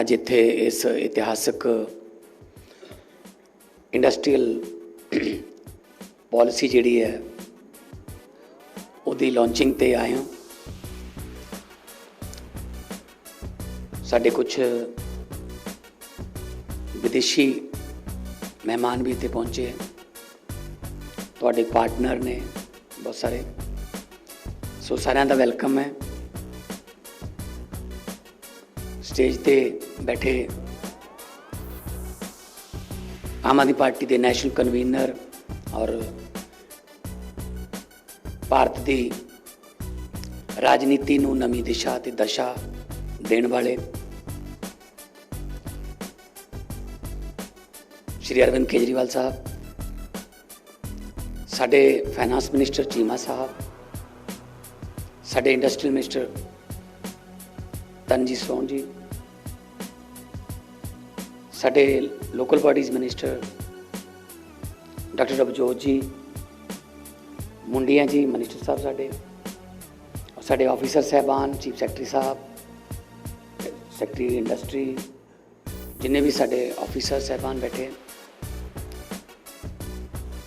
ਅੱਜ ਇੱਥੇ ਇਸ ਇਤਿਹਾਸਕ ਇੰਡਸਟਰੀਅਲ ਪਾਲਿਸੀ ਜਿਹੜੀ ਹੈ, ਉਹਦੀ ਲਾਂਚਿੰਗ ਤੇ ਆਏ ਹਾਂ। ਸਾਡੇ ਕੁਝ ਵਿਦੇਸ਼ੀ ਮਹਿਮਾਨ ਵੀ ਇੱਥੇ ਪਹੁੰਚੇ ਤੁਹਾਡੇ ਪਾਰਟਨਰ ਨੇ ਬਹੁਤ ਸਾਰੇ। ਸੋ ਸਾਰਿਆਂ ਦਾ ਵੈਲਕਮ ਹੈ। ਸਟੇਜ ਤੇ ਬੈਠੇ ਆਮ ਆਦਮੀ ਪਾਰਟੀ ਦੇ ਨੈਸ਼ਨਲ ਕਨਵੀਨਰ ਔਰ ਭਾਰਤ ਦੀ ਰਾਜਨੀਤੀ ਨੂੰ ਨਵੀਂ ਦਿਸ਼ਾ ਤੇ ਦਸ਼ਾ ਦੇਣ ਵਾਲੇ ਸ਼੍ਰੀ ਅਰਵਿੰਦ ਕੇਜਰੀਵਾਲ ਸਾਹਿਬ, ਸਾਡੇ ਫਾਈਨਾਂਸ ਮਿਨਿਸਟਰ ਚੀਮਾ ਸਾਹਿਬ, ਸਾਡੇ ਇੰਡਸਟਰੀਅਲ ਮਿਨਿਸਟਰ ਤਨਜੀਤ ਸੋਨ ਜੀ ਸਾਡੇ local bodies minister doctor Rabjot ji Mundian ji minister ਸਾਹਿਬ ਸਾਡੇ ਸਾਡੇ ਆਫੀਸਰ ਸਹਿਬਾਨ ਚੀਫ ਸੈਕਟਰੀ ਸਾਹਿਬ ਸੈਕਟਰੀ ਇੰਡਸਟਰੀ ਜਿੰਨੇ ਵੀ ਸਾਡੇ ਆਫੀਸਰ ਸਹਿਬਾਨ ਬੈਠੇ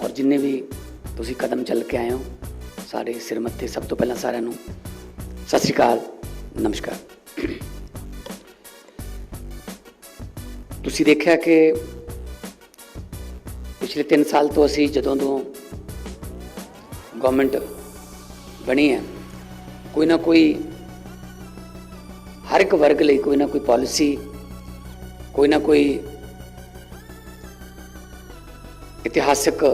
ਔਰ ਜਿੰਨੇ ਵੀ ਤੁਸੀਂ ਕਦਮ ਚੱਲ ਕੇ ਆਏ ਹੋ ਸਾਡੇ ਸਿਰ ਮੱਥੇ ਸਭ ਤੋਂ ਪਹਿਲਾਂ ਸਾਰਿਆਂ ਨੂੰ ਸਤਿ ਸ਼੍ਰੀ ਅਕਾਲ ਨਮਸਕਾਰ ਤੁਸੀਂ ਦੇਖਿਆ ਕਿ ਪਿਛਲੇ 3 ਸਾਲ ਤੋਂ ਅਸੀਂ ਜਦੋਂ ਤੋਂ ਗਵਰਨਮੈਂਟ ਬਣੀ ਹੈ, ਕੋਈ ਨਾ ਕੋਈ ਹਰ ਇੱਕ ਵਰਗ ਲਈ ਕੋਈ ਨਾ ਕੋਈ ਪਾਲਿਸੀ ਕੋਈ ਨਾ ਕੋਈ ਇਤਿਹਾਸਕ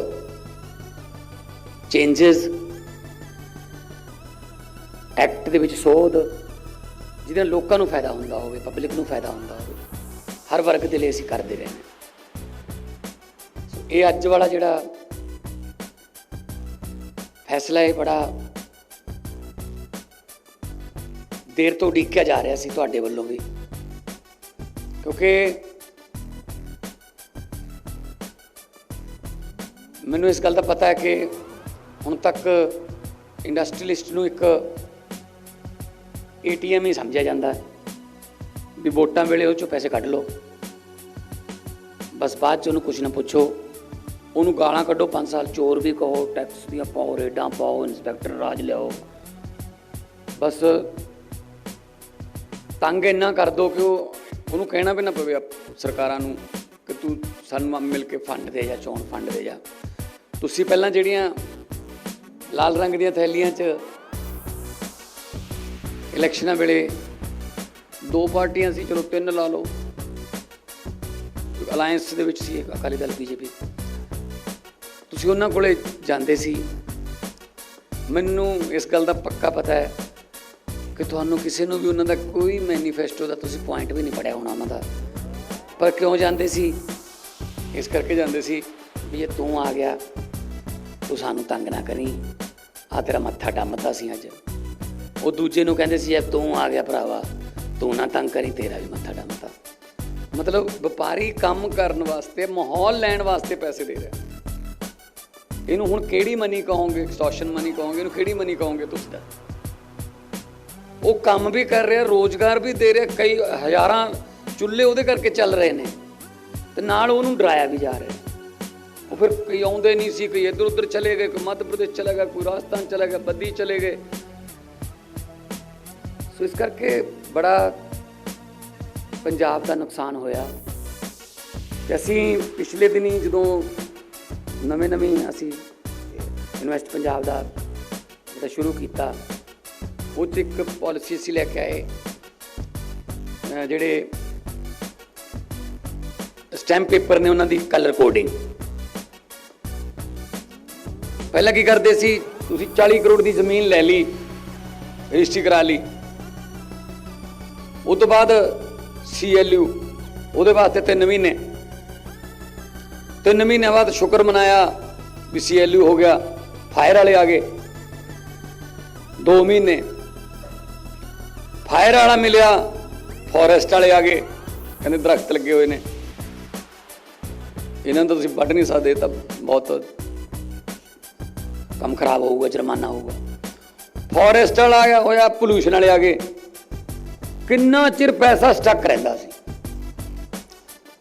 ਚੇਂਜਸ ਐਕਟ ਦੇ ਵਿੱਚ ਸੋਧ ਜਿਹਦੇ ਨਾਲ ਲੋਕਾਂ ਨੂੰ ਫਾਇਦਾ ਹੁੰਦਾ ਹੋਵੇ ਪਬਲਿਕ ਨੂੰ ਫਾਇਦਾ ਹੁੰਦਾ ਹੋਵੇ। ਹਰ ਵਰਗ ਦੇ ਲਈ ਅਸੀਂ ਕਰਦੇ ਰਹੇ ਸੋ ਇਹ ਅੱਜ ਵਾਲਾ ਜਿਹੜਾ ਫੈਸਲਾ ਇਹ ਬੜਾ ਦੇਰ ਤੋਂ ਉਡੀਕਿਆ ਜਾ ਰਿਹਾ ਸੀ ਤੁਹਾਡੇ ਵੱਲੋਂ ਵੀ। ਕਿਉਂਕਿ ਮੈਨੂੰ ਇਸ ਗੱਲ ਦਾ ਪਤਾ ਹੈ ਕਿ ਹੁਣ ਤੱਕ ਇੰਡਸਟਰੀਲਿਸਟ ਨੂੰ ਇੱਕ ਏਟੀਐਮ ਹੀ ਸਮਝਿਆ ਜਾਂਦਾ ਹੈ। ਵੀ ਵੋਟਾਂ ਵੇਲੇ ਉਹ ਚੋਂ ਪੈਸੇ ਕੱਢ ਲਓ। ਬਸ ਬਾਅਦ ਚ ਉਹਨੂੰ ਕੁਝ ਨਾ ਪੁੱਛੋ। ਉਹਨੂੰ ਗਾਲਾਂ ਕੱਢੋ 5 ਸਾਲ, ਚੋਰ ਵੀ ਕਹੋ ਟੈਕਸ ਦੀਆਂ ਪਾਓ ਰੇਡਾਂ ਪਾਓ ਇਨਸਪੈਕਟਰ ਰਾਜ ਲਿਆਓ। ਬਸ ਤੰਗ ਇੰਨਾ ਕਰ ਦੋ ਕਿ ਉਹ ਉਹਨੂੰ ਕਹਿਣਾ ਵੀ ਨਾ ਪਵੇ ਸਰਕਾਰਾਂ ਨੂੰ ਕਿ ਤੂੰ ਸਾਨੂੰ ਮਿਲ ਕੇ ਫੰਡ ਦੇ ਜਾਂ, ਚੋਣ ਫੰਡ ਦੇ ਜਾ। ਤੁਸੀਂ ਪਹਿਲਾਂ ਜਿਹੜੀਆਂ ਲਾਲ ਰੰਗ ਦੀਆਂ ਥੈਲੀਆਂ 'ਚ ਇਲੈਕਸ਼ਨਾਂ ਵੇਲੇ ਦੋ ਪਾਰਟੀਆਂ ਸੀ, ਚਲੋ ਤਿੰਨ ਲਾ ਲਓ। ਅਲਾਈਅੰਸ ਦੇ ਵਿੱਚ ਸੀ ਅਕਾਲੀ ਦਲ, ਬੀਜੇਪੀ। ਤੁਸੀਂ ਉਹਨਾਂ ਕੋਲੇ ਜਾਂਦੇ ਸੀ। ਮੈਨੂੰ ਇਸ ਗੱਲ ਦਾ ਪੱਕਾ ਪਤਾ ਹੈ ਕਿ ਤੁਹਾਨੂੰ ਕਿਸੇ ਨੂੰ ਵੀ ਉਹਨਾਂ ਦਾ ਕੋਈ ਮੈਨੀਫੈਸਟੋ ਦਾ ਤੁਸੀਂ ਪੁਆਇੰਟ ਵੀ ਨਹੀਂ ਪੜਿਆ ਹੋਣਾ ਉਹਨਾਂ ਦਾ। ਪਰ ਕਿਉਂ ਜਾਂਦੇ ਸੀ? ਇਸ ਕਰਕੇ ਜਾਂਦੇ ਸੀ ਵੀ ਜੇ ਤੂੰ ਆ ਗਿਆ, ਤੂੰ ਸਾਨੂੰ ਤੰਗ ਨਾ ਕਰੀ। ਆ ਤੇਰਾ ਮੱਥਾ ਡੰਮਦਾ ਸੀ ਅੱਜ। ਉਹ ਦੂਜੇ ਨੂੰ ਕਹਿੰਦੇ ਸੀ, ਜੇ ਤੂੰ ਆ ਗਿਆ ਭਰਾਵਾ ਤੂੰ ਨਾ ਤੰਗ ਕਰੀ, ਤੇਰਾ ਵੀ ਮੱਥਾ ਡੰਮਦਾ ਮਤਲਬ ਵਪਾਰੀ ਕੰਮ ਕਰਨ ਵਾਸਤੇ, ਮਾਹੌਲ ਲੈਣ ਵਾਸਤੇ ਪੈਸੇ ਦੇ ਰਿਹਾ। ਇਹਨੂੰ ਹੁਣ ਕਿਹੜੀ ਮਨੀ ਕਹੋਗੇ? ਐਕਸਟੋਰਸ਼ਨ ਮਨੀ ਕਹੋਗੇ? ਇਹਨੂੰ ਕਿਹੜੀ ਮਨੀ ਕਹੋਗੇ ਤੁਸੀਂ ਦਾ ਉਹ ਕੰਮ ਵੀ ਕਰ ਰਿਹਾ, ਰੋਜ਼ਗਾਰ ਵੀ ਦੇ ਰਿਹਾ, ਕਈ ਹਜ਼ਾਰਾਂ ਚੁੱਲ੍ਹੇ ਉਹਦੇ ਕਰਕੇ ਚੱਲ ਰਹੇ ਨੇ। ਤੇ ਨਾਲ ਉਹਨੂੰ ਡਰਾਇਆ ਵੀ ਜਾ ਰਿਹਾ। ਉਹ ਫਿਰ ਕਈ ਆਉਂਦੇ ਨਹੀਂ ਸੀ, ਕਈ ਇੱਧਰ ਉੱਧਰ ਚਲੇ ਗਏ, ਕੋਈ ਮੱਧ ਪ੍ਰਦੇਸ਼ ਚਲਾ ਗਿਆ ਕੋਈ ਰਾਜਸਥਾਨ ਚਲਾ ਗਿਆ ਬੱਦੀ ਚਲੇ ਗਏ। ਸੋ ਇਸ ਕਰਕੇ ਬੜਾ ਪੰਜਾਬ ਦਾ ਨੁਕਸਾਨ ਹੋਇਆ। ਤੇ ਅਸੀਂ ਪਿਛਲੇ ਦਿਨੀ ਜਦੋਂ ਨਵੇਂ ਨਵੇਂ ਅਸੀਂ ਇਨਵੈਸਟ ਪੰਜਾਬ ਦਾ ਜਿਹੜਾ ਸ਼ੁਰੂ ਕੀਤਾ, ਉਹ 'ਚ ਇੱਕ ਪਾਲਿਸੀ ਅਸੀਂ ਲੈ ਕੇ ਆਏ ਜਿਹੜੇ ਸਟੈਂਪ ਪੇਪਰ ਨੇ ਉਹਨਾਂ ਦੀ ਕਲਰ ਕੋਡਿੰਗ ਪਹਿਲਾਂ ਕੀ ਕਰਦੇ ਸੀ, ਤੁਸੀਂ 40 ਕਰੋੜ ਦੀ ਜ਼ਮੀਨ ਲੈ ਲਈ, ਰਜਿਸਟਰੀ ਕਰਾ ਲਈ। ਉਸ ਤੋਂ ਬਾਅਦ ਸੀਐਲਯੂ ਉਹਦੇ ਵਾਸਤੇ 3 ਮਹੀਨੇ। 3 ਮਹੀਨੇ ਬਾਅਦ ਸ਼ੁਕਰ ਮਨਾਇਆ ਵੀ ਸੀਐਲਯੂ ਹੋ ਗਿਆ, ਫਾਇਰ ਵਾਲੇ ਆ ਗਏ। 2 ਮਹੀਨੇ, ਫਾਇਰ ਵਾਲਾ ਮਿਲਿਆ, ਫੋਰੈਸਟ ਵਾਲੇ ਆ ਗਏ, ਕਹਿੰਦੇ ਦਰਖਤ ਲੱਗੇ ਹੋਏ ਨੇ। ਇਹਨਾਂ ਨੂੰ ਤਾਂ ਤੁਸੀਂ ਵੱਢ ਨਹੀਂ ਸਕਦੇ ਤਾਂ ਬਹੁਤ ਕੰਮ ਖਰਾਬ ਹੋਊਗਾ, ਜੁਰਮਾਨਾ ਹੋਊਗਾ। ਫੋਰੈਸਟ ਵਾਲਾ ਹੋਇਆ, ਪੋਲੂਸ਼ਨ ਵਾਲੇ ਆ ਗਏ। ਕਿੰਨਾ ਚਿਰ ਪੈਸਾ ਸਟਕ ਰਹਿੰਦਾ ਸੀ?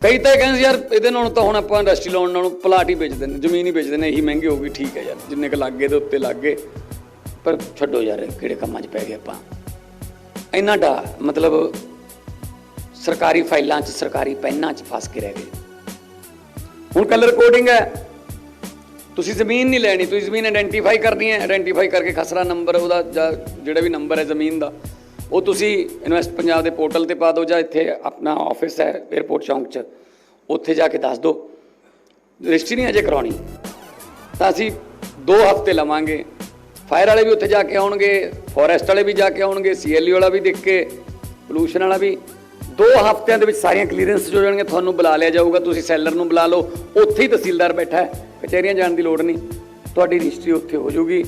ਕਈ ਤਾਂ ਇਹ ਕਹਿੰਦੇ ਸੀ, ਯਾਰ ਇਹਦੇ ਨਾਲੋਂ ਤਾਂ ਹੁਣ ਆਪਾਂ ਇੰਡਸਟਰੀ ਲਾਉਣ ਨਾਲੋਂ ਪਲਾਟ ਹੀ ਵੇਚਦੇ ਨੇ ਜ਼ਮੀਨ ਹੀ ਵੇਚਦੇ ਨੇ ਇਹੀ ਮਹਿੰਗੀ ਗਈ ਠੀਕ ਹੈ ਯਾਰ ਜਿੰਨੇ ਕ ਲੱਗੇ ਦੇ ਉੱਤੇ ਲੱਗ ਪਰ ਛੱਡੋ ਯਾਰ ਕਿਹੜੇ ਕੰਮਾਂ 'ਚ ਪੈ ਗਏ ਆਪਾਂ? ਇੰਨਾ ਡਾ ਮਤਲਬ ਸਰਕਾਰੀ ਫਾਈਲਾਂ 'ਚ ਸਰਕਾਰੀ ਪੈਨਾਂ 'ਚ ਫਸ ਕੇ ਰਹਿ ਗਏ। ਹੁਣ ਕਲਰ ਕੋਡਿੰਗ ਹੈ। ਤੁਸੀਂ ਜ਼ਮੀਨ ਨਹੀਂ ਲੈਣੀ ਤੁਸੀਂ ਜ਼ਮੀਨ ਆਇਡੈਂਟੀਫਾਈ ਕਰਨੀ ਹੈ ਆਇਡੈਂਟੀਫਾਈ ਕਰਕੇ ਖਸਰਾ ਨੰਬਰ ਉਹਦਾ ਜਾਂ ਜਿਹੜਾ ਵੀ ਨੰਬਰ ਹੈ ਜ਼ਮੀਨ ਦਾ। ਉਹ ਤੁਸੀਂ ਇਨਵੈਸਟ ਪੰਜਾਬ ਦੇ ਪੋਰਟਲ ਤੇ ਪਾ ਦਿਓ ਜਾਂ ਇੱਥੇ ਆਪਣਾ ਆਫਿਸ ਹੈ 에어ਪੋਰਟ ਚੌਂਕ 'ਚ। ਉੱਥੇ ਜਾ ਕੇ ਦੱਸ ਦਿਓ। ਰਜਿਸਟਰੀ ਨਹੀਂ ਅਜੇ ਕਰਾਉਣੀ। ਤਾਂ ਅਸੀਂ 2 ਹਫ਼ਤੇ ਲਵਾਂਗੇ। ਫਾਇਰ ਵਾਲੇ ਵੀ ਉੱਥੇ ਜਾ ਕੇ ਆਉਣਗੇ, ਫੋਰੈਸਟ ਵਾਲੇ ਵੀ ਜਾ ਕੇ ਆਉਣਗੇ ਸੀਐਲਯੂ ਵਾਲਾ ਵੀ ਦੇਖ ਕੇ, ਪੋਲੂਸ਼ਨ ਵਾਲਾ ਵੀ। 2 ਹਫ਼ਤਿਆਂ ਦੇ ਵਿੱਚ ਸਾਰੀਆਂ ਕਲੀਅਰੈਂਸ ਜੋ ਜਾਣਗੀਆਂ ਤੁਹਾਨੂੰ ਬੁਲਾ ਲਿਆ ਜਾਊਗਾ। ਤੁਸੀਂ ਸੈਲਰ ਨੂੰ ਬੁਲਾ ਲਓ। ਉੱਥੇ ਹੀ ਤਹਿਸੀਲਦਾਰ ਬੈਠਾ ਹੈ। ਕਚਹਿਰੀਆਂ ਜਾਣ ਦੀ ਲੋੜ ਨਹੀਂ। ਤੁਹਾਡੀ ਰਜਿਸਟਰੀ ਉੱਥੇ ਹੋ ਜਾਊਗੀ।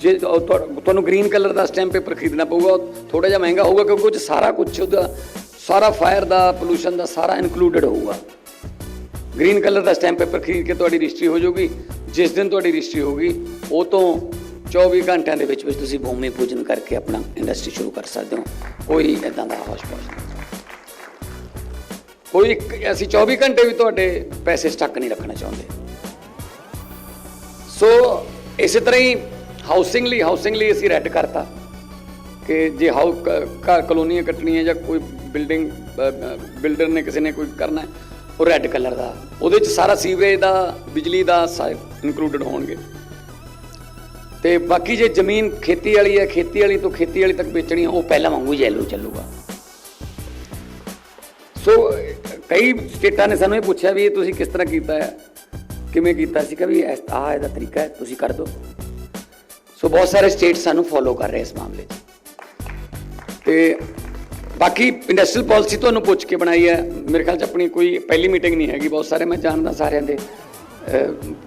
ਜੇ ਤੁਹਾਨੂੰ ਗ੍ਰੀਨ ਕਲਰ ਦਾ ਸਟੈਂਪ ਪੇਪਰ ਖਰੀਦਣਾ ਪਊਗਾ ਥੋੜਾ ਜਿਹਾ ਮਹਿੰਗਾ ਹੋਊਗਾ ਕਿਉਂਕਿ ਉਹ 'ਚ ਸਾਰਾ ਕੁਝ ਉਹਦਾ, ਸਾਰਾ ਫਾਇਰ ਦਾ ਪੋਲੂਸ਼ਨ ਦਾ ਸਾਰਾ ਇਨਕਲੂਡਡ ਹੋਊਗਾ। ਗ੍ਰੀਨ ਕਲਰ ਦਾ ਸਟੈਂਪ ਪੇਪਰ ਖਰੀਦ ਕੇ ਤੁਹਾਡੀ ਰਜਿਸਟਰੀ ਹੋ ਜਾਊਗੀ। ਜਿਸ ਦਿਨ ਤੁਹਾਡੀ ਰਜਿਸਟਰੀ ਹੋਊਗੀ, ਉਹ ਤੋਂ 24 ਘੰਟਿਆਂ ਦੇ ਵਿੱਚ ਵਿੱਚ ਤੁਸੀਂ ਭੂਮੀ ਪੂਜਨ ਕਰਕੇ ਆਪਣਾ ਇੰਡਸਟਰੀ ਸ਼ੁਰੂ ਕਰ ਸਕਦੇ ਹੋ। ਕੋਈ ਇਦਾਂ ਦਾ ਹੋਸ਼-ਪੋਸ਼ ਕੋਈ ਅਸੀਂ 24 ਘੰਟੇ ਵੀ ਤੁਹਾਡੇ ਪੈਸੇ ਸਟੱਕ ਨਹੀਂ ਰੱਖਣਾ ਚਾਹੁੰਦੇ। ਸੋ ਇਸੇ ਤਰ੍ਹਾਂ ਹੀ ਹਾਊਸਿੰਗ ਲਈ ਹਾਊਸਿੰਗ ਲਈ ਅਸੀਂ ਰੈੱਡ ਕਰਤਾ। ਕਿ ਜੇ ਹਾਊ ਘਰ ਕਲੋਨੀਆਂ ਕੱਟਣੀਆਂ ਜਾਂ ਕੋਈ ਬਿਲਡਿੰਗ ਬਿਲਡਰ ਨੇ ਕਿਸੇ ਨੇ ਕੋਈ ਕਰਨਾ ਉਹ ਰੈੱਡ ਕਲਰ ਦਾ। ਉਹਦੇ ਚ ਸਾਰਾ ਸੀਵਰੇਜ ਦਾ, ਬਿਜਲੀ ਦਾ ਇਨਕਲੂਡਡ ਹੋਣਗੇ। ਤੇ ਬਾਕੀ ਜੇ ਜ਼ਮੀਨ ਖੇਤੀ ਵਾਲੀ ਹੈ, ਖੇਤੀ ਵਾਲੀ ਤੋਂ ਖੇਤੀ ਵਾਲੀ ਤੱਕ ਵੇਚਣੀ ਉਹ ਪਹਿਲਾਂ ਵਾਂਗੂ ਯੈਲੋ ਚੱਲੂਗਾ। ਸੋ ਕਈ ਸਟੇਟਾਂ ਨੇ ਸਾਨੂੰ ਇਹ ਪੁੱਛਿਆ ਵੀ ਇਹ ਤੁਸੀਂ ਕਿਸ ਤਰ੍ਹਾਂ ਕੀਤਾ ਹੈ? ਕਿਵੇਂ ਕੀਤਾ? ਸੀ ਕਿ ਵੀ ਇਸ ਆਹ ਇਹਦਾ ਤਰੀਕਾ ਹੈ, ਤੁਸੀਂ ਕਰ ਦਿਓ। ਸੋ ਬਹੁਤ ਸਾਰੇ ਸਟੇਟ ਸਾਨੂੰ ਫੋਲੋ ਕਰ ਰਹੇ ਇਸ ਮਾਮਲੇ 'ਚ। ਤੇ ਬਾਕੀ ਇੰਡਸਟਰੀਅਲ ਪਾਲਿਸੀ ਤੁਹਾਨੂੰ ਪੁੱਛ ਕੇ ਬਣਾਈ ਹੈ। ਮੇਰੇ ਖਿਆਲ 'ਚ ਆਪਣੀ ਕੋਈ ਪਹਿਲੀ ਮੀਟਿੰਗ ਨਹੀਂ ਹੈਗੀ। ਬਹੁਤ ਸਾਰੇ ਮੈਂ ਜਾਣਦਾ ਸਾਰਿਆਂ ਦੇ